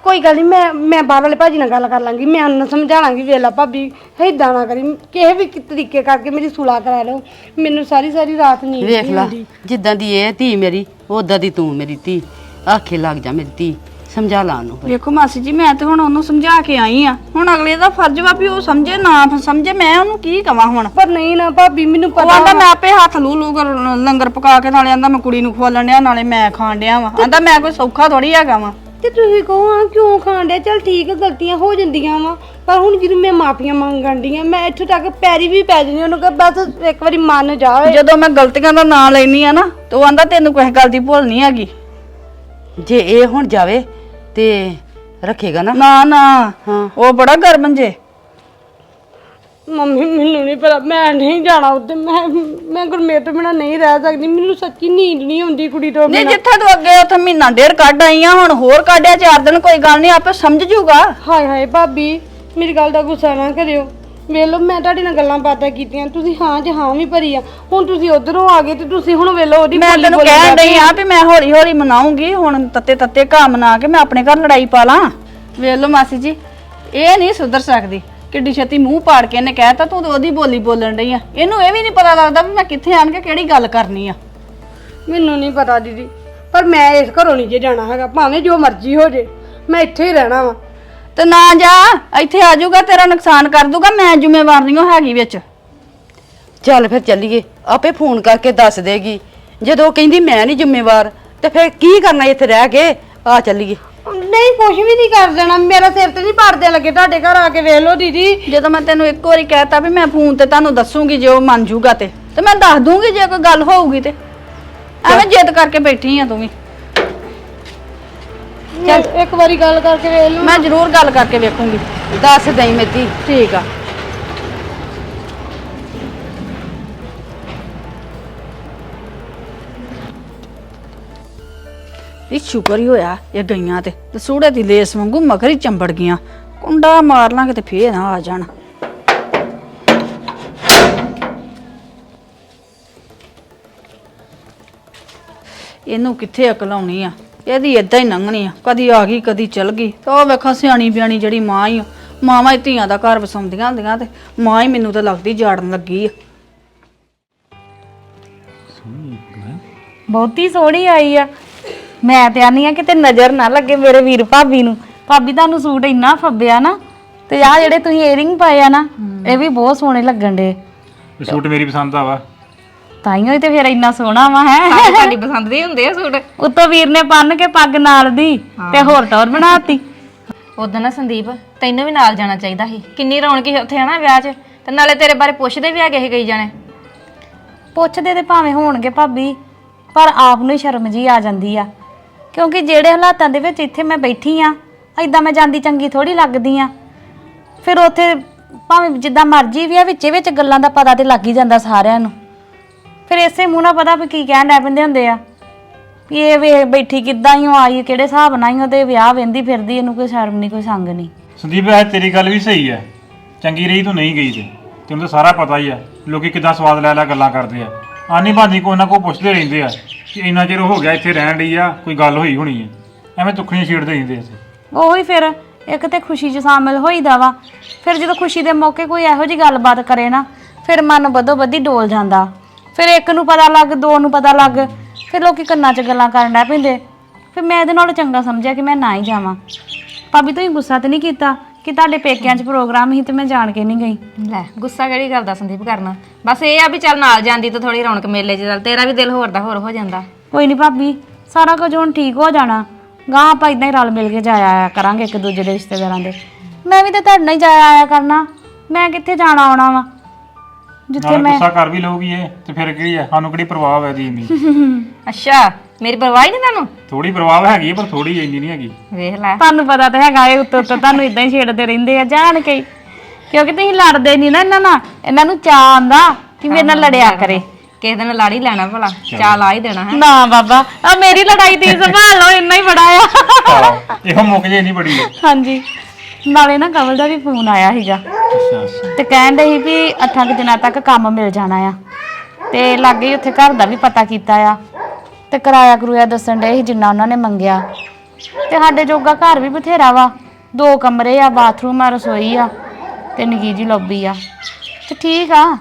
ਕੋਈ ਗੱਲ ਨਹੀਂ ਮੈਂ ਮੈਂ ਬਾਹਰ ਵਾਲੇ ਭਾਜੀ ਨਾਲ ਗੱਲ ਕਰ ਲਾਂਗੀ ਮੈਂ ਉਹਨਾਂ ਨੂੰ ਸਮਝਾ ਲਾਂਗੀ ਵੇਖ ਲਾ ਭਾਬੀ ਏਦਾਂ ਨਾ ਕਰੀ ਕਿਸੇ ਵੀ ਕਿ- ਤਰੀਕੇ ਕਰਕੇ ਮੇਰੀ ਸੁਲਾ ਕਰਾ ਲਓ ਮੈਨੂੰ ਸਾਰੀ ਸਾਰੀ ਰਾਤ ਨੀਂਦ ਵੇਖ ਨਹੀਂ ਲਾ ਜਿੱਦਾਂ ਦੀ ਇਹ ਧੀ ਮੇਰੀ ਉਦਾਂ ਦੀ ਤੂੰ ਮੇਰੀ ਧੀ ਆਖੇ ਲੱਗ ਜਾ ਮੇਰੀ ਧੀ ਸਮਝਾ ਲਾ ਉਹਨੂੰ ਵੇਖੋ ਮਾਸੀ ਜੀ ਮੈਂ ਤੇ ਹੁਣ ਉਹਨੂੰ ਸਮਝਾ ਕੇ ਆਈ ਆ। ਹੁਣ ਅਗਲੇ ਦਾ ਫਰਜ਼ ਵਾ ਵੀ ਉਹ ਸਮਝੇ ਨਾ ਸਮਝੇ ਮੈਂ ਉਹਨੂੰ ਕੀ ਕਵਾਂ ਹੁਣ? ਪਰ ਨਹੀਂ ਨਾ ਭਾਬੀ ਮੈਨੂੰ ਉਹ ਪਤਾ ਆਂਦਾ ਮੈਂ ਆਪੇ ਹੱਥ ਲੂ ਲੂ ਕਰ ਲੰਗਰ ਪਕਾ ਕੇ ਨਾਲੇ ਆਂਦਾ ਮੈਂ ਕੁੜੀ ਨੂੰ ਖਵਾਲਣ ਡਿਆ ਨਾਲੇ ਮੈਂ ਖਾਣ ਡਿਆ ਵਾਂ। ਆਂਦਾ ਮੈਂ ਕੋਈ ਸੌਖਾ ਥੋੜੀ ਹੈਗਾ ਵਾਂ। ਤੇ ਤੁਸੀਂ ਕਹੋ ਹਾਂ ਕਿਉਂ ਡਿਆ? ਚਲ ਠੀਕ ਆ, ਗਲਤੀਆਂ ਹੋ ਜਾਂਦੀਆਂ ਵਾ। ਪਰ ਹੁਣ ਜਦੋਂ ਮੈਂ ਮਾਫੀਆਂ ਮੰਗਣ ਡਈ ਆ ਮੈਂ ਇੱਥੋਂ ਤੱਕ ਪੈਰੀ ਵੀ ਪੈ ਜਣੀ ਉਹਨੂੰ ਕਹ ਬਸ ਇੱਕ ਵਾਰੀ ਮੰਨ ਜਾ ਓਏ। ਜਦੋਂ ਮੈਂ ਗਲਤੀਆਂ ਦਾ ਨਾਂ ਲੈਣੀ ਆ ਨਾ ਤੇ ਉਹ ਆਂਦਾ ਤੈਨੂੰ ਕੋਈ ਗੱਲ ਦੀ ਭੁੱਲ ਨਹੀਂ ਹੈਗੀ। ਜੇ ਇਹ ਹੁਣ ਜਾਵੇ ਤੇ ਰੱਖੇਗਾ ਨਾ? ਨਾ ਨਾ। ਹਾਂ। ਉਹ ਬੜਾ ਗਰਮ ਜੇ। ਮੰਮੀ ਮੈਨੂੰ ਨਹੀਂ ਪਤਾ ਮੈਂ ਨਹੀਂ ਜਾਣਾ ਉੱਤੇ ਮੈਂ ਮੈਂ ਗੁਰਮੇਟ ਤੋਂ ਬਿਨਾ ਨਹੀਂ ਰਹਿ ਸਕਦੀ ਮੈਨੂੰ ਸੱਚੀ ਨੀਂਦ ਨਹੀਂ ਆਉਂਦੀ ਕੁੜੀ ਤੋਂ ਨਹੀਂ ਬਿਨਾਂ। ਜਿੱਥੇ ਤੂੰ ਅੱਗੇ ਉੱਥੇ ਮਹੀਨਾ ਡੇਢ ਕੱਢ ਆਈ ਆ ਹੁਣ ਹੋਰ ਕੱਢਿਆ ਚਾਰ ਦਿਨ ਕੋਈ ਗੱਲ ਨਹੀਂ ਆਪੇ ਸਮਝ ਜੂਗਾ। ਹਾਏ ਹਾਏ ਭਾਬੀ ਮੇਰੀ ਗੱਲ ਦਾ ਗੁੱਸਾ ਨਾ ਕਰਿਓ। ਵੇਖ ਲਓ ਮੈਂ ਤੁਹਾਡੇ ਨਾਲ ਗੱਲਾਂ ਬਾਤਾਂ ਕੀਤੀਆਂ ਤੁਸੀਂ ਹਾਂ ਜੇ ਹਾਂ ਵੀ ਭਰੀ ਆ। ਹੁਣ ਤੁਸੀਂ ਉਧਰੋਂ ਆ ਗਏ ਤੇ ਤੁਸੀਂ ਹੁਣ ਵੇਖ ਲਓ ਉਹਦੀ ਮੈਂ ਬੋਲੀ ਤੈਨੂੰ ਬੋਲੀ ਕਹਿਣ ਡਈ ਆ ਵੀ ਮੈਂ ਹੌਲੀ ਹੌਲੀ ਮਨਾਉਂਗੀ ਹੁਣ ਤੱਤੇ ਤੱਤੇ ਘਾ ਮਨਾ ਕੇ ਮੈਂ ਆਪਣੇ ਘਰ ਲੜਾਈ ਪਾ ਲਾਂ। ਵੇਖ ਲਓ ਮਾਸੀ ਜੀ ਇਹ ਨਹੀਂ ਸੁਧਰ ਸਕਦੀ। ਕਿੱਡੀ ਛੇਤੀ ਮੂੰਹ ਪਾੜ ਕੇ ਇਹਨੇ ਕਹਿਤਾ ਤੂੰ ਤਾਂ ਉਹਦੀ ਬੋਲੀ ਬੋਲਣ ਡਈ ਆ। ਇਹਨੂੰ ਇਹ ਵੀ ਨਹੀਂ ਪਤਾ ਲੱਗਦਾ ਵੀ ਮੈਂ ਕਿੱਥੇ ਆਣ ਕੇ ਕਿਹੜੀ ਗੱਲ ਕਰਨੀ ਆ। ਮੈਨੂੰ ਨਹੀਂ ਪਤਾ ਦੀਦੀ ਪਰ ਮੈਂ ਇਸ ਘਰੋਂ ਨਹੀਂ ਜੇ ਜਾਣਾ ਹੈਗਾ ਭਾਵੇਂ ਜੋ ਮਰਜ਼ੀ ਹੋ ਜੇ ਮੈਂ ਇੱਥੇ ਹੀ ਰਹਿਣਾ ਵਾ। ਤੇ ਨਾ ਜਾ ਇੱਥੇ ਆ ਜਾਊਗਾ ਤੇਰਾ ਨੁਕਸਾਨ ਕਰ ਦੂਗਾ ਮੈਂ ਜ਼ਿੰਮੇਵਾਰ ਨਹੀਂ ਉਹ ਹੈਗੀ ਵਿੱਚ। ਚੱਲ ਫਿਰ ਚੱਲੀਏ ਆਪੇ ਫੋਨ ਕਰਕੇ ਦੱਸ ਦੇਗੀ। ਜਦੋਂ ਉਹ ਕਹਿੰਦੀ ਮੈਂ ਨਹੀਂ ਜ਼ਿੰਮੇਵਾਰ ਤੇ ਫਿਰ ਕੀ ਕਰਨਾ ਇੱਥੇ ਰਹਿ ਕੇ? ਆ ਚੱਲੀਏ। ਨਹੀਂ ਕੁਝ ਵੀ ਨਹੀਂ ਕਰ ਦੇਣਾ। ਮੇਰਾ ਸਿਰ ਤੇ ਨਹੀਂ ਪੜਦੇ ਲੱਗੇ ਤੁਹਾਡੇ ਘਰ ਆ ਕੇ ਵੇਖ ਲਓ ਦੀਦੀ। ਜਦੋਂ ਮੈਂ ਤੈਨੂੰ ਇੱਕ ਵਾਰੀ ਕਹਿਤਾ ਵੀ ਮੈਂ ਫੋਨ ਤੇ ਤੁਹਾਨੂੰ ਦੱਸੂਗੀ ਜੇ ਉਹ ਮੰਨ ਜੂਗਾ ਤੇ ਤੇ ਮੈਂ ਦੱਸ ਦੂੰਗੀ ਜੇ ਕੋਈ ਗੱਲ ਹੋਊਗੀ ਤੇ। ਐਵੇਂ ਜਿੱਦ ਕਰਕੇ ਬੈਠੀ ਆ ਤੂੰ ਵੀ। ਚੱਲ। ਇੱਕ ਵਾਰੀ ਗੱਲ ਕਰਕੇ ਵੇਖ ਲਓ ਮੈਂ ਜ਼ਰੂਰ ਗੱਲ ਕਰਕੇ ਵੇਖੂੰਗੀ। ਦੱਸ ਦਈ ਧੀ ਠੀਕ ਆ। ਇਹ ਸ਼ੁਕਰ ਹੀ ਹੋਇਆ ਇਹ ਗਈਆਂ ਤੇ ਤੇ ਸੂੜੇ ਦੀ ਲੇਸ ਵਾਂਗੂ ਮਗਰ ਹੀ ਚੰਬੜ ਗਈਆਂ। ਕੁੰਡਾ ਮਾਰ ਲਾਂਗੇ ਤੇ ਫੇਰ ਨਾ ਆ ਜਾਣ। ਇਹਨੂੰ ਕਿੱਥੇ ਅਕਲ ਆਉਣੀ ਆ? ਇਹਦੀ ਏਦਾਂ ਹੀ ਲੰਘਣੀ ਆ। ਕਦੀ ਆ ਗਈ ਕਦੀ ਚਲ ਗਈ। ਤੇ ਉਹ ਵੇਖਾ ਸਿਆਣੀ ਬਿਆਣੀ ਜਿਹੜੀ ਮਾਂ ਹੀ ਆ। ਮਾਵਾਂ ਹੀ ਧੀਆਂ ਦਾ ਘਰ ਵਸਾਉਂਦੀਆਂ ਹੁੰਦੀਆਂ ਤੇ ਮਾਂ ਹੀ ਮੈਨੂੰ ਤਾਂ ਲੱਗਦੀ ਜਾੜਨ ਲੱਗੀ ਆ। ਬਹੁਤੀ ਸੋਹਣੀ ਆਈ ਆ। ਮੈਂ ਤੇ ਆਨੀ ਆ ਕਿਤੇ ਨਜ਼ਰ ਨਾ ਲੱਗੇ ਮੇਰੇ ਵੀਰ ਭਾਬੀ ਨੂੰ। ਭਾਬੀ ਤੁਹਾਨੂੰ ਸੂਟ ਇੰਨਾ ਫੱਬਿਆ ਨਾ ਤੇ ਆ ਜਿਹੜੇ ਤੁਸੀਂ ਏਅਰਿੰਗ ਪਾਏ ਆ ਨਾ ਇਹ ਵੀ ਬਹੁਤ ਸੋਹਣੇ ਲੱਗਣ ਦੇ ਇਹ ਸੂਟ ਮੇਰੀ ਪਸੰਦ ਦਾ ਵਾ। ਤਾਈਓ ਹੀ ਤੇ ਫਿਰ ਇੰਨਾ ਸੋਹਣਾ ਵਾ ਹੈ। ਤੁਹਾਡੀ ਪਸੰਦ ਦੇ ਹੁੰਦੇ ਆ ਸੂਟ? ਉੱਤੋਂ ਵੀਰ ਨੇ ਬੰਨ ਕੇ ਪੱਗ ਨਾਲ ਦੀ ਤੇ ਹੋਰ ਟੌਰ ਬਣਾਤੀ। ਉਦੋਂ ਨਾ ਸੰਦੀਪ ਤੈਨੂੰ ਵੀ ਨਾਲ ਜਾਣਾ ਚਾਹੀਦਾ ਸੀ। ਕਿੰਨੀ ਰੌਣਕ ਸੀ ਉੱਥੇ ਹਨਾ ਵਿਆਹ 'ਚ? ਤੇ ਨਾਲੇ ਤੇਰੇ ਬਾਰੇ ਪੁੱਛਦੇ ਵੀ ਆ ਗਏ ਸੀ ਕਈ ਜਾਣੇ। ਪੁੱਛਦੇ ਤੇ ਭਾਵੇਂ ਹੋਣਗੇ ਭਾਬੀ ਪਰ ਆਪ ਨੂੰ ਹੀ ਸ਼ਰਮ ਜੀ ਆ ਜਾਂਦੀ ਆ। ਕਿਉਂਕਿ ਜਿਹੜੇ ਹਾਲਾਤਾਂ ਦੇ ਵਿੱਚ ਇੱਥੇ ਮੈਂ ਬੈਠੀ ਆ ਐਦਾਂ ਮੈਂ ਜਾਂਦੀ ਚੰਗੀ ਥੋੜੀ ਲੱਗਦੀ ਆ। ਫਿਰ ਉੱਥੇ ਭਾਵੇਂ ਜਿੱਦਾਂ ਮਰਜ਼ੀ ਵੀ ਆ, ਵਿੱਚੇ ਵਿੱਚ ਗੱਲਾਂ ਦਾ ਪਤਾ ਤੇ ਲੱਗ ਹੀ ਜਾਂਦਾ ਸਾਰਿਆਂ ਨੂੰ। ਫਿਰ ਇਸੇ ਮੂੰਹ ਨਾਲ ਪਤਾ ਵੀ ਕੀ ਕਹਿਣ ਲੱਗ ਪੈਂਦੇ ਹੁੰਦੇ ਆ, ਵੀ ਇਹ ਵੇ ਬੈਠੀ ਕਿੱਦਾਂ ਹੀ ਆਈ, ਕਿਹੜੇ ਹਿਸਾਬ ਨਾਲ ਹੀ ਉਹਦੇ ਵਿਆਹ ਵੇਂਦੀ ਫਿਰਦੀ, ਇਹਨੂੰ ਕੋਈ ਸ਼ਰਮ ਨਹੀਂ ਕੋਈ ਸੰਗ ਨਹੀਂ ਸੰਦੀਪ, ਇਹ ਤੇਰੀ ਗੱਲ ਵੀ ਸਹੀ ਹੈ ਚੰਗੀ ਰਹੀ ਤੂੰ ਨਹੀਂ ਗਈ ਤੇ। ਤੈਨੂੰ ਤਾਂ ਸਾਰਾ ਪਤਾ ਹੀ ਆ, ਲੋਕੀ ਕਿਦਾਂ ਸਵਾਦ ਲੈ ਲੈ ਗੱਲਾਂ ਕਰਦੇ ਆ। ਆਨੀ ਬਾਨੀ ਕੋਈ ਨਾ ਕੋਈ ਪੁੱਛਦੇ ਰਹਿੰਦੇ ਆ। ਕਿ ਇੰਨਾ ਚਿਰ ਹੋ ਗਿਆ ਇੱਥੇ ਰਹਿਣ ਲਈ ਆ, ਕੋਈ ਗੱਲ ਹੋਈ ਹੋਣੀ ਹੈ ਐਵੇਂ ਤੁੱਖਣੀਆਂ ਛੇੜਦੇ ਰਹਿੰਦੇ ਅਸੀਂ ਉਹੀ ਫਿਰ, ਇੱਕ ਤੇ ਖੁਸ਼ੀ 'ਚ ਸ਼ਾਮਿਲ ਹੋਈਦਾ ਵਾ। ਫਿਰ ਜਦੋਂ ਖੁਸ਼ੀ ਦੇ ਮੌਕੇ ਕੋਈ ਇਹੋ ਜੀ ਗੱਲਬਾਤ ਕਰੇ ਨਾ, ਫਿਰ ਮਨ ਬਦੋ ਬਦੀ ਡੋਲ ਜਾਂਦਾ। ਫਿਰ ਇੱਕ ਨੂੰ ਪਤਾ ਲੱਗ, ਦੋ ਨੂੰ ਪਤਾ ਲੱਗ, ਫਿਰ ਲੋਕੀ ਕੰਨਾਂ 'ਚ ਗੱਲਾਂ ਕਰਨ ਲੱਗ ਪੈਂਦੇ। ਫਿਰ ਮੈਂ ਇਹਦੇ ਨਾਲ ਚੰਗਾ ਸਮਝਿਆ ਕਿ ਮੈਂ ਨਾ ਹੀ ਜਾਵਾਂ। ਭਾਬੀ, ਤੁਸੀਂ ਗੁੱਸਾ ਤੇ ਨਹੀਂ ਕੀਤਾ? ਕਿ ਤੁਹਾਡੇ ਪੇਕਿਆਂ 'ਚ ਪ੍ਰੋਗਰਾਮ ਸੀ ਤੇ ਮੈਂ ਜਾਣ ਕੇ ਨਹੀਂ ਗਈ। ਲੈ ਗੁੱਸਾ ਕਿਹੜੀ ਗੱਲ ਦਾ ਸੰਦੀਪ ਕਰਨਾ? ਬਸ ਇਹ ਆ ਵੀ ਚੱਲ ਨਾਲ ਜਾਂਦੀ ਤਾਂ ਥੋੜੀ ਰੌਣਕ ਮੇਲੇ 'ਚ ਚੱਲ ਤੇਰਾ ਵੀ ਦਿਲ ਹੋਰ ਦਾ ਹੋਰ ਹੋ ਜਾਂਦਾ। ਕੋਈ ਨਹੀਂ ਭਾਬੀ ਸਾਰਾ ਕੁਝ ਹੁਣ ਠੀਕ ਹੋ ਜਾਣਾ। ਗਾਂ ਆਪਾਂ ਇਦਾਂ ਹੀ ਰਲ ਮਿਲ ਕੇ ਜਾਇਆ ਆਇਆ ਕਰਾਂਗੇ ਇੱਕ ਦੂਜੇ ਦੇ ਰਿਸ਼ਤੇਦਾਰਾਂ ਦੇ। ਮੈਂ ਵੀ ਤਾਂ ਤੁਹਾਡੇ ਨਾਲ ਹੀ ਜਾਇਆ ਆਇਆ ਕਰਨਾ। ਮੈਂ ਕਿੱਥੇ ਜਾਣਾ ਆਉਣਾ ਵਾ? ਜਿੱਥੇ ਨਾਲ ਮੈਂ ਗੁੱਸਾ ਕਰ ਵੀ ਲਊਗੀ ਇਹ ਤੇ ਫਿਰ ਕੀ ਆ? ਸਾਨੂੰ ਕਿਹੜੀ ਪ੍ਰਭਾਵ ਹੈ ਦੀ? ਇੰਨੀ ਅੱਛਾ। ਮੇਰੀ ਪਰਵਾਹ ਹੀ ਨਹੀਂ ਤੁਹਾਨੂੰ? ਥੋੜੀ ਪ੍ਰਭਾਵ ਹੈਗੀ ਹੈ, ਪਰ ਥੋੜੀ ਇੰਨੀ ਨਹੀਂ ਹੈਗੀ। ਵੇਖ ਲੈ। ਤੁਹਾਨੂੰ ਪਤਾ ਤਾਂ ਹੈਗਾ ਇਹ ਉੱਤੋਂ ਉੱਤੋਂ ਤੁਹਾਨੂੰ ਇਦਾਂ ਹੀ ਛੇੜਦੇ ਰਹਿੰਦੇ ਆ ਜਾਣ ਕੇ ਹੀ। ਕਿਉਂਕਿ ਤੁਸੀਂ ਲੜਦੇ ਨਹੀਂ ਨਾ ਇਹਨਾਂ ਨਾਲ। ਇਹਨਾਂ ਨੂੰ ਚਾਹ ਆਂਦਾ ਕਿ ਮੇਰੇ ਨਾਲ ਲੜਿਆ ਕਰੇ। ਕਿਸੇ ਦਿਨ ਲਾੜੀ ਲੈਣਾ ਭਲਾ। ਚਾਹ ਲਾ ਹੀ ਦੇਣਾ ਹੈ। ਨਾ ਬਾਬਾ ਆ ਮੇਰੀ ਲੜਾਈ ਤੀ ਸੰਭਾਲ ਲਓ ਇੰਨਾ ਹੀ ਬੜਾ ਆ। ਇਹੋ ਮੁੱਕ ਜੇ ਨਹੀਂ ਬੜੀ ਹੈ। ਹਾਂਜੀ। ਨਾਲੇ ਨਾ ਕਵਲ ਦਾ ਵੀ ਫੋਨ ਆਇਆ ਸੀਗਾ। ਅੱਛਾ ਤੇ ਕਹਿਣ ਦੇ ਸੀ ਵੀ ਅੱਠਾਂ ਕੁ ਦਿਨਾਂ ਤੱਕ ਕੰਮ ਮਿਲ ਜਾਣਾ ਆ। ਤੇ ਲਾਗੇ ਹੀ ਉੱਥੇ ਘਰ ਦਾ ਵੀ ਪਤਾ ਕੀਤਾ ਆ। ਤੇ ਕਿਰਾਇਆ ਕਰੂਆ ਦੱਸਣ ਦੇ ਸੀ ਜਿੰਨਾ ਉਹਨਾਂ ਨੇ ਮੰਗਿਆ। ਤੇ ਸਾਡੇ ਜੋਗਾ ਘਰ ਵੀ ਬਥੇਰਾ ਵਾ। ਦੋ ਕਮਰੇ ਆ, ਬਾਥਰੂਮ ਆ, ਰਸੋਈ ਆ ਤੇ ਨਿੱਕੀ ਜੀ ਲੌਬੀ ਆ। ਤੇ ਠੀਕ ਆ।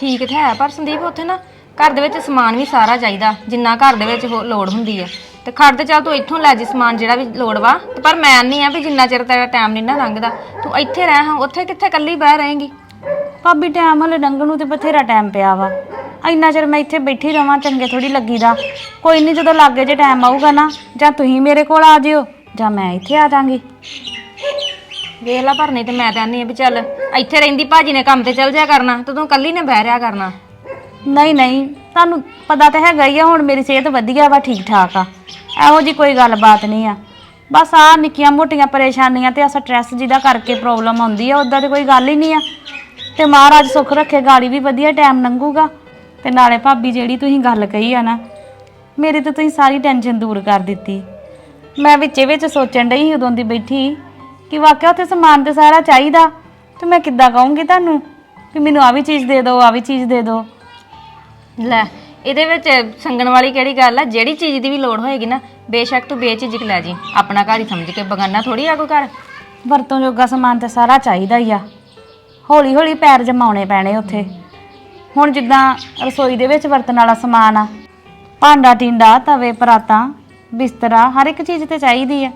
ਠੀਕ ਤੇ ਹੈ, ਪਰ ਸੰਦੀਪ ਉੱਥੇ ਨਾ ਘਰ ਦੇ ਵਿੱਚ ਸਮਾਨ ਵੀ ਸਾਰਾ ਚਾਹੀਦਾ। ਜਿੰਨਾ ਘਰ ਦੇ ਵਿੱਚ ਹੋ- ਲੋੜ ਹੁੰਦੀ ਹੈ ਤੇ ਖੜ ਤੇ ਚੱਲ ਤੂੰ ਇੱਥੋਂ ਲੈ ਜੀ ਸਮਾਨ ਜਿਹੜਾ ਵੀ ਲੋੜ ਵਾ। ਤੇ ਪਰ ਮੈਂ ਨਹੀਂ ਆ ਵੀ ਜਿੰਨਾ ਚਿਰ ਤੇਰਾ ਟਾਈਮ ਨਹੀਂ ਨਾ ਲੰਘਦਾ। ਤੂੰ ਇੱਥੇ ਰਹਿ ਹਾਂ, ਉੱਥੇ ਕਿੱਥੇ ਇਕੱਲੀ ਬਹਿ ਰਹੇਂਗੀ? ਭਾਬੀ ਟਾਈਮ ਹਲੇ ਡੰਗਣ ਨੂੰ ਤੇ ਬਥੇਰਾ ਟਾਈਮ ਪਿਆ ਵਾ। ਇੰਨਾ ਚਿਰ ਮੈਂ ਇੱਥੇ ਬੈਠੀ ਰਵਾਂ, ਚੰਗੇ ਥੋੜੀ ਲੱਗੀਦਾ। ਕੋਈ ਨਹੀਂ ਜਦੋਂ ਲਾਗੇ ਜੇ ਟਾਈਮ ਆਊਗਾ ਨਾ, ਜਾਂ ਤੁਸੀਂ ਮੇਰੇ ਕੋਲ ਆ ਜਿਓ, ਜਾਂ ਮੈਂ ਇੱਥੇ ਆ ਜਾਾਂਗੀ। ਵੇਖ ਲੈ ਪਰ ਨਹੀਂ ਤੇ ਮੈਂ ਤਾਂ ਆਨੀ ਵੀ ਚੱਲ, ਇੱਥੇ ਰਹਿੰਦੀ ਭਾਜੀ ਨੇ ਕੰਮ ਤੇ ਚੱਲ ਜਾਇਆ ਕਰਨਾ, ਤੇ ਤੂੰ ਇਕੱਲੀ ਨੇ ਬਹਿ ਰਿਆ ਕਰਨਾ। ਨਹੀਂ ਨਹੀਂ, ਤੁਹਾਨੂੰ ਪਤਾ ਤਾਂ ਹੈਗਾ ਹੀ ਆ, ਹੁਣ ਮੇਰੀ ਸਿਹਤ ਵਧੀਆ ਵਾ ਠੀਕ ਠਾਕ ਆ। ਇਹੋ ਜੀ ਕੋਈ ਗੱਲਬਾਤ ਨਹੀਂ ਆ। ਬਸ ਆ ਨਿੱਕੀਆਂ ਮੋਟੀਆਂ ਪਰੇਸ਼ਾਨੀਆਂ ਤੇ ਆ ਸਟ੍ਰੈਸ ਜਿਹਦਾ ਕਰਕੇ ਪ੍ਰੋਬਲਮ ਆਉਂਦੀ ਆ ਉਦਾਂ ਤੇ ਕੋਈ ਗੱਲ ਹੀ ਨਹੀਂ ਆ। ਤੇ ਮਹਾਰਾਜ ਸੁੱਖ ਰੱਖੇ ਗਾੜੀ ਵੀ ਵਧੀਆ ਟਾਈਮ ਲੰਘੂਗਾ। ਤੇ ਨਾਲੇ ਭਾਬੀ ਜਿਹੜੀ ਤੁਸੀਂ ਗੱਲ ਕਹੀ ਆ ਨਾ ਮੇਰੀ ਤੇ ਤੁਸੀਂ ਸਾਰੀ ਟੈਨਸ਼ਨ ਦੂਰ ਕਰ ਦਿੱਤੀ। ਮੈਂ ਵਿੱਚੇ ਵਿੱਚ ਸੋਚਣ ਡਈ ਸੀ ਉਦੋਂ ਦੀ ਬੈਠੀ ਕਿ ਵਾਕਿਆ ਉੱਥੇ ਸਮਾਨ ਤੇ ਸਾਰਾ ਚਾਹੀਦਾ। ਤੇ ਮੈਂ ਕਿੱਦਾਂ ਕਹੂੰਗੀ ਤੁਹਾਨੂੰ ਕਿ ਮੈਨੂੰ ਆ ਵੀ ਚੀਜ਼ ਦੇ ਦਿਓ ਆ ਵੀ ਚੀਜ਼ ਦੇ ਦਿਓ। ਲੈ ਇਹਦੇ ਵਿੱਚ ਸੰਗਣ ਵਾਲੀ ਕਿਹੜੀ ਗੱਲ ਆ? ਜਿਹੜੀ ਚੀਜ਼ ਦੀ ਵੀ ਲੋੜ ਹੋਏਗੀ ਨਾ ਬੇਸ਼ੱਕ ਤੂੰ ਬੇਝਿਜਕ ਲੈ ਜੀ। ਆਪਣਾ ਘਰ ਹੀ ਸਮਝ ਕੇ ਬਗਾਨਾ ਥੋੜੀ ਆ ਕੋਈ ਘਰ? ਵਰਤੋਂ ਜੋਗਾ ਸਮਾਨ ਤੇ ਸਾਰਾ ਚਾਹੀਦਾ ਹੀ ਆ। ਹੌਲੀ ਹੌਲੀ ਪੈਰ ਜਮਾਉਣੇ ਪੈਣੇ ਉੱਥੇ। ਹੁਣ ਜਿੱਦਾਂ ਰਸੋਈ ਦੇ ਵਿੱਚ ਵਰਤਣ ਵਾਲਾ ਸਮਾਨ ਆ, ਭਾਂਡਾ, ਟਿੰਡਾ, ਤਵੇ, ਪਰਾਤਾਂ, ਬਿਸਤਰਾ, ਹਰ ਇੱਕ ਚੀਜ਼ ਤੇ ਚਾਹੀਦੀ ਆ।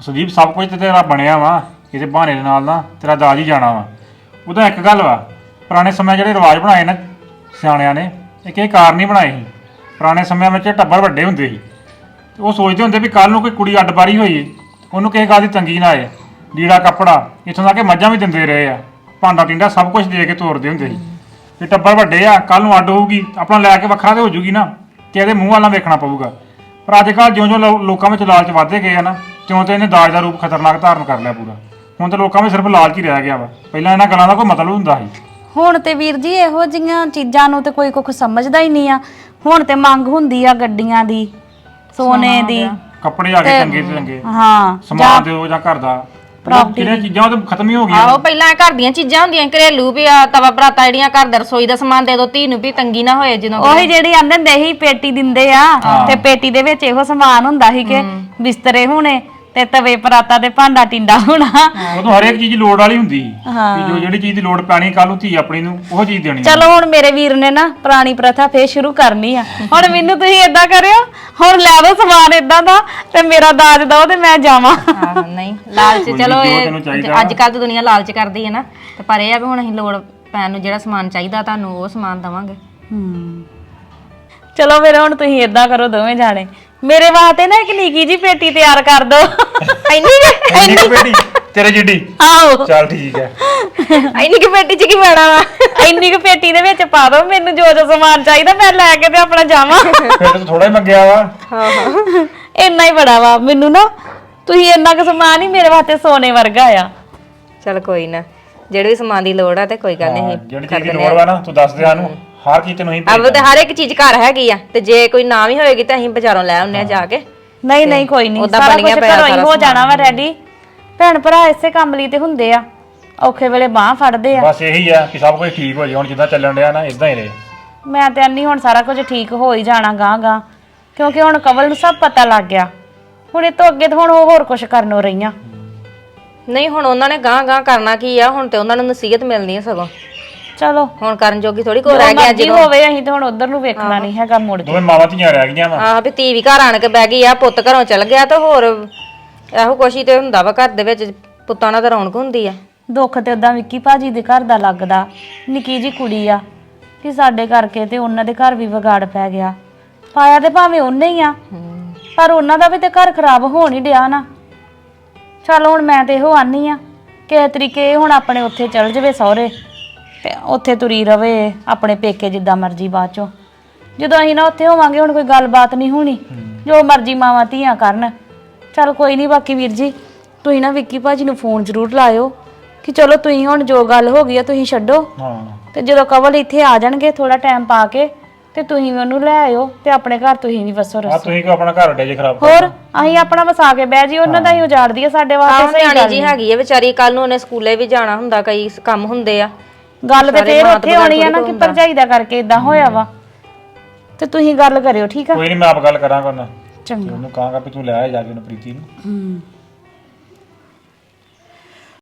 ਸੰਦੀਪ, ਸਭ ਕੁਝ ਤੇ ਤੇਰਾ ਬਣਿਆ ਵਾ ਕਿਸੇ ਬਹਾਨੇ ਦੇ ਨਾਲ ਨਾ ਤੇਰਾ ਦਾਜ ਹੀ ਜਾਣਾ ਵਾ। ਉਹਦਾ ਇੱਕ ਗੱਲ ਵਾ, ਪੁਰਾਣੇ ਸਮਿਆਂ ਜਿਹੜੇ ਰਿਵਾਜ ਬਣਾਏ ਨਾ ਸਿਆਣਿਆਂ ਨੇ ਇਹ ਕਿਸੇ ਨਹੀਂ ਬਣਾਏ ਸੀ। ਪੁਰਾਣੇ ਸਮਿਆਂ ਵਿੱਚ ਟੱਬਰ ਵੱਡੇ ਹੁੰਦੇ ਸੀ। ਤੇ ਉਹ ਸੋਚਦੇ ਹੁੰਦੇ ਵੀ ਕੱਲ ਨੂੰ ਕੋਈ ਕੁੜੀ ਅੱਡ ਬਾਰੀ ਹੋਈ, ਉਹਨੂੰ ਕਿਸੇ ਗੱਲ ਦੀ ਤੰਗੀ ਨਾ ਆਏ। ਲੀੜਾ ਕੱਪੜਾ, ਇੱਥੋਂ ਤੱਕ ਕਿ ਮੱਝਾਂ ਵੀ ਦਿੰਦੇ ਰਹੇ ਆ। ਭਾਂਡਾ ਟਿੰਡਾ ਸਭ ਕੁਝ ਦੇ ਕੇ ਤੋਰਦੇ ਹੁੰਦੇ ਸੀ। ਤੇ ਟੱਬਰ ਵੱਡੇ ਆ ਕੱਲ ਨੂੰ ਅੱਡ ਹੋਊਗੀ ਆਪਣਾ ਲੈ ਕੇ ਵੱਖਰਾ ਤੇ ਹੋ ਜੂਗੀ ਨਾ। ਤੇ ਇਹਦੇ ਮੂੰਹ ਵਾਲਾ ਵੇਖਣਾ ਪਊਗਾ। ਪਰ ਅੱਜ ਕੱਲ੍ਹ ਜਿਉਂ-ਜਿਉਂ ਲੋ- ਲੋਕਾਂ ਵਿੱਚ ਲਾਲਚ ਵੱਧਦੇ ਗਏ ਆ ਨਾ ਤਿਉਂ ਤੇ ਇਹਨੇ ਦਾਜ ਦਾ ਰੂਪ ਖਤਰਨਾਕ ਧਾਰਨ ਕਰ ਲਿਆ ਪੂਰਾ। ਹੁਣ ਤਾਂ ਲੋਕਾਂ ਵਿੱਚ ਸਿਰਫ ਲਾਲਚ ਹੀ ਰਹਿ ਗਿਆ ਵਾ। ਪਹਿਲਾਂ ਇਹਨਾਂ ਗੱਲਾਂ ਦਾ ਕੋਈ ਮਤਲਬ ਹੁੰਦਾ ਸੀ। ਹੁਣ ਤੇ ਵੀਰ ਜੀ ਇਹੋ ਜਿਹੀਆਂ ਚੀਜ਼ਾਂ ਨੂੰ ਤੇ ਕੋਈ ਕੁਝ ਸਮਝਦਾ ਹੀ ਨਹੀਂ ਆ। ਹੁਣ ਤੇ ਮੰਗ ਹੁੰਦੀ ਆ ਗੱਡੀਆਂ ਦੀ ਸੋਨੇ ਦੀ ਕੱਪੜੇ ਆ ਗਏ ਚੰਗੇ ਤੇ ਚੰਗੇ। ਹਾਂ ਸਮਾਨ ਦਿਓ ਜਾਂ ਘਰ ਦਾ। ਕਿਹੜੀਆਂ ਚੀਜ਼ਾਂ ਉਹ ਤਾਂ ਖਤਮ ਹੀ ਹੋ ਗਈਆਂ। ਆਹੋ ਪਹਿਲਾਂ ਇਹ ਘਰ ਦੀਆਂ ਚੀਜ਼ਾਂ ਹੁੰਦੀਆਂ ਘਰੇਲੂ ਵੀ ਆ ਤਵਾ ਭਰਾਤਾ ਜਿਹੜੀਆਂ ਘਰ ਦਾ ਰਸੋਈ ਦਾ ਸਮਾਨ ਦੇ ਦੋ ਧੀ ਨੂੰ ਵੀ ਤੰਗੀ ਨਾ ਹੋਏ ਜਦੋਂ ਉਹੀ ਜਿਹੜੀ ਆਂਦੇ ਹੁੰਦੇ ਸੀ ਪੇਟੀ ਦਿੰਦੇ ਆ ਤੇ ਪੇਟੀ ਦੇ ਵਿੱਚ ਇਹੋ ਸਮਾਨ ਹੁੰਦਾ ਸੀ ਕਿ ਬਿਸਤਰੇ ਹੋਣੇ ਤੇ ਤਵੇ ਪਰਾਤਾ ਤੇ ਭਾਂਡਾ ਟਿੰਡਾ ਹੋਣਾ। ਉਦੋਂ ਹਰੇਕ ਚੀਜ਼ ਲੋੜ ਵਾਲੀ ਹੁੰਦੀ। ਸੀ ਵੀ ਜੋ ਜਿਹੜੀ ਚੀਜ਼ ਦੀ ਲੋੜ ਪੈਣੀ ਕੱਲ ਨੂੰ ਧੀ ਆਪਣੀ ਨੂੰ ਉਹ ਚੀਜ਼ ਦੇਣੀ। ਚਲੋ ਹੁਣ ਮੇਰੇ ਵੀਰ ਨੇ ਨਾ ਪੁਰਾਣੀ ਪ੍ਰਥਾ ਫੇਰ ਸ਼ੁਰੂ ਕਰਨੀ ਆ। ਹੁਣ ਮੈਨੂੰ ਤੁਸੀਂ ਇਦਾਂ ਕਰਿਓ ਹੁਣ ਲੈ ਲਓ ਸਮਾਨ ਇਦਾਂ ਦਾ ਤੇ ਮੇਰਾ ਦਾਜ ਦਿਓ ਤੇ ਮੈਂ ਜਾਵਾਂ। ਆਹੋ ਨਹੀਂ ਲਾਲਚ ਕੋਈ ਚਲੋ ਜੋ ਤੈਨੂੰ ਚਾਹੀਦਾ। ਇਹ ਅੱਜ ਕੱਲ ਤਾਂ ਦੁਨੀਆ ਲਾਲਚ ਕਰਦੀ ਹੈ ਨਾ। ਤੇ ਪਰ ਇਹ ਆ ਵੀ ਹੁਣ ਅਸੀਂ ਲੋੜ ਪੈਣ ਨੂੰ ਜਿਹੜਾ ਸਮਾਨ ਚਾਹੀਦਾ ਤੁਹਾਨੂੰ ਉਹ ਸਮਾਨ ਦਵਾਂਗੇ। ਹੂੰ। ਚਲੋ ਫਿਰ ਹੁਣ ਤੁਸੀਂ ਇਦਾਂ ਕਰੋ ਦੋਵੇਂ ਜਾਣੇ। ਮੇਰੇ ਵਾਸਤੇ ਨਾ ਇੱਕ ਨਿੱਕੀ ਜੀ ਪੇਟੀ ਤਿਆਰ ਕਰ ਦਿਓ ਇੰਨੀ ਇੰਨੀ ਕੁ ਪੇਟੀ? ਤੇਰੇ ਜਿੱਡੀ? ਆਓ ਚੱਲ ਠੀਕ ਹੈ। ਇੰਨੀ ਕਿ ਪੇਟੀ 'ਚ ਕੀ ਪੈਣਾ ਵਾ? ਇੰਨੀ ਕੁ ਪੇਟੀ ਦੇ ਵਿੱਚ ਪਾ ਦਿਓ ਮੈਨੂੰ ਜੋ ਜੋ ਸਮਾਨ ਚਾਹੀਦਾ ਮੈਂ ਲੈ ਕੇ ਤੇ ਆਪਣਾ ਜਾਵਾਂ। ਫਿਰ ਤੂੰ ਥੋੜਾ ਹੀ ਮੰਗਿਆ ਵਾ। ਇੰਨਾ ਹੀ ਬੜਾ ਵਾ। ਮੈਨੂੰ ਨਾ ਤੁਸੀਂ ਇੰਨਾ ਕੁ ਸਮਾਨ ਹੀ ਮੇਰੇ ਵਾਸਤੇ ਸੋਨੇ ਵਰਗਾ ਆ। ਚਲ ਕੋਈ ਨਾ। ਜਿਹੜੇ ਵੀ ਸਮਾਨ ਦੀ ਲੋੜ ਆ ਤੇ ਕੋਈ ਗੱਲ ਨਹੀਂ ਜਿਹੜੀ ਚੀਜ਼ ਦੀ ਲੋੜ ਵਾ ਨਾ ਤੂੰ ਦੱਸ ਦੇ ਸਾਨੂੰ ਹਰ ਚੀਜ਼ ਤੈਨੂੰ ਹੀ ਅਬ ਤੇ ਹਰ ਇੱਕ ਚੀਜ਼ ਘਰ ਹੈਗੀ ਆ ਤੇ ਜੇ ਕੋਈ ਨਾ ਵੀ ਹੋਏਗੀ ਤਾਂ ਅਸੀਂ ਬਾਜ਼ਾਰੋਂ ਲੈ ਆਉਂਦੇ ਆ ਜਾ ਕੇ। ਨਹੀਂ ਨਹੀਂ ਕੋਈ ਨਹੀਂ ਉੱਦਾਂ ਸਾਰਾ ਬਣੀਆਂ ਕੁਝ ਪਿਆ ਘਰੋਂ ਹੀ ਸਾਰਾ ਹੋ ਜਾਣਾ ਵਾ ਰੈਡੀ ਭੈਣ ਭਰਾ ਇਸੇ ਕੰਮ ਲਈ ਤੇ ਹੁੰਦੇ ਆ ਔਖੇ ਵੇਲੇ ਬਾਹ ਫੜਦੇ ਆ। ਬਸ ਇਹੀ ਆ ਕਿ ਸਭ ਕੁਝ ਠੀਕ ਹੋ ਜਾਏ ਹੁਣ ਜਿੱਦਾਂ ਚੱਲਣ ਡਿਆ ਨਾ ਇਦਾਂ ਹੀ ਰਹੇ। ਮੈਂ ਤੇ ਅੰਨੀ ਹੁਣ ਸਾਰਾ ਕੁਝ ਠੀਕ ਹੋ ਹੀ ਜਾਣਾ ਗਾਂ ਗਾਂ ਕਿਉਂਕਿ ਹੁਣ ਕਵਲ ਨੂੰ ਸਭ ਪਤਾ ਲੱਗ ਗਿਆ। ਹੁਣ ਇਹ ਤੋਂ ਅੱਗੇ ਤਾਂ ਹੁਣ ਉਹ ਹੋਰ ਕੁਝ ਕਰਨੋਂ ਰਹੀਆਂ। ਨਹੀਂ ਹੁਣ ਉਹਨਾਂ ਨੇ ਗਾਂ ਗਾਂ ਕਰਨਾ ਕੀ ਆ ਹੁਣ ਤੇ ਉਹਨਾਂ ਨੂੰ ਨਸੀਹਤ ਮਿਲਣੀ ਆ ਸਗੋਂ। ਚਲੋ। ਹੁਣ ਕਰਨ ਜੋਗੀ ਥੋੜੀ ਕੋ ਰਹਿ ਗਿਆ ਮਰਜ਼ੀ ਜਦੋਂ। ਹੋਵੇ ਅਸੀਂ ਤੇ ਹੁਣ ਉਧਰ ਨੂੰ ਵੇਖਣਾ ਨਹੀਂ ਹੈਗਾ ਮੁੜ ਕੇ। ਦੋਵੇਂ ਮਾਵਾਂ ਧੀਆਂ ਰਹਿ ਗਈਆਂ ਵਾ। ਆਹ ਵੀ ਧੀ ਵੀ ਘਰ ਆਣ ਕੇ ਬਹਿ ਗਈ ਆ ਪੁੱਤ ਘਰੋਂ ਚਲ ਗਿਆ ਤਾਂ ਹੋਰ ਇਹੋ ਕੁਛ ਹੀ ਤੇ ਹੁੰਦਾ ਵਾ ਘਰ ਦੇ ਵਿੱਚ ਪੁੱਤਾਂ ਨਾਲ ਤਾਂ ਰੌਣਕ ਹੁੰਦੀ ਆ। ਦੁੱਖ ਤੇ ਉਦਾਂ ਵਿੱਕੀ ਭਾਜੀ ਦੇ ਘਰ ਦਾ ਲੱਗਦਾ ਨਿੱਕੀ ਜੀ ਕੁੜੀ ਆ। ਕਿ ਸਾਡੇ ਕਰਕੇ ਤੇ ਉਹਨਾਂ ਦੇ ਘਰ ਵੀ ਵਿਗਾੜ ਪੈ ਗਿਆ। ਪਾਇਆ ਤੇ ਭਾਵੇਂ ਉਹਨੇ ਹੀ ਆ ਪਰ ਉਹਨਾਂ ਦਾ ਵੀ ਤੇ ਘਰ ਖਰਾਬ ਹੋਣ ਹੀ ਡਿਆ ਨਾ। ਚਲ ਹੁਣ ਮੈਂ ਤੇ ਇਹੋ ਆਨੀ ਆ ਕਿਸੇ ਤਰੀਕੇ ਇਹ ਹੁਣ ਆਪਣੇ ਉੱਥੇ ਚਲ ਜਵੇ ਸਹੁਰੇ ਤੇ ਉੱਥੇ ਤੁਰੀ ਰਵੇ ਆਪਣੇ ਪੇਕੇ ਜਿੱਦਾਂ ਮਰਜ਼ੀ ਬਾਅਦ ਚੋਂ। ਜਦੋਂ ਅਸੀਂ ਨਾ ਉੱਥੇ ਹੋਵਾਂਗੇ ਹੁਣ ਕੋਈ ਗੱਲਬਾਤ ਨਹੀਂ ਹੋਣੀ ਜੋ ਮਰਜ਼ੀ ਮਾਵਾਂ ਧੀਆਂ ਕਰਨ। ਚਲ ਕੋਈ ਨਹੀਂ ਬਾਕੀ ਵੀਰ ਜੀ ਤੁਸੀਂ ਨਾ ਵਿੱਕੀ ਭਾਜੀ ਨੂੰ ਫੋਨ ਜ਼ਰੂਰ ਲਾਇਓ ਕਿ ਚਲੋ ਤੁਸੀਂ ਹੁਣ ਜੋ ਗੱਲ ਹੋ ਗਈ ਆ ਤੁਸੀਂ ਛੱਡੋ। ਹਾਂ। ਤੇ ਜਦੋਂ ਕਵਲ ਇੱਥੇ ਆ ਜਾਣਗੇ ਥੋੜਾ ਟਾਈਮ ਪਾ ਕੇ ਤੇ ਤੁਸੀਂ ਵੀ ਉਹਨੂੰ ਲੈ ਆਇਓ ਤੇ ਆਪਣੇ ਘਰ ਤੁਸੀਂ ਵੀ ਵਸੋ ਆ ਰਸੋ। ਤੁਸੀਂ ਕਿਉਂ ਆਪਣਾ ਘਰ ਅੱਡੇ 'ਚ ਖਰਾਬ ਕਰ ਹੋਰ ਅਸੀਂ ਆਪਣਾ ਵਸਾ ਕੇ ਬਹਿ ਜੀ ਉਹਨਾਂ ਦਾ ਹੀ ਉਜਾੜਦੀ ਆ ਸਾਡੇ ਵਾਸਤੇ ਸਹੀ ਨਿਆਣੀ ਗੱਲ ਜੀ। ਹੈਗੀ ਆ ਵਿਚਾਰੀ ਕੱਲ ਨੂੰ ਉਹਨੇ ਸਕੂਲੇ ਵੀ ਜਾਣਾ ਹੁੰਦਾ ਕਈ ਸ- ਕੰਮ ਹੁੰਦੇ ਆ। ਗੱਲ ਤੇ ਫੇਰ ਉੱਥੇ ਆਉਣੀ ਆ ਨਾ ਕਿ। ਭਰਜਾਈ ਦਾ ਕਰਕੇ ਇਦਾਂ ਹੋਇਆ ਵਾ। ਤੇ ਤੁਸੀਂ ਗੱਲ ਕਰਿਓ ਠੀਕ ਆ? ਕੋਈ ਨਹੀਂ ਮੈਂ ਆਪ ਗੱਲ ਕਰਾਂਗਾ ਉਹਨਾਂ ਚੰਗਾ। ਉਹਨੂੰ ਕਹਾਂਗਾ ਵੀ ਤੂੰ ਲੈ ਆ ਜਾ ਕੇ ਉਹਨੂੰ ਪ੍ਰੀਤੀ ਨੂੰ।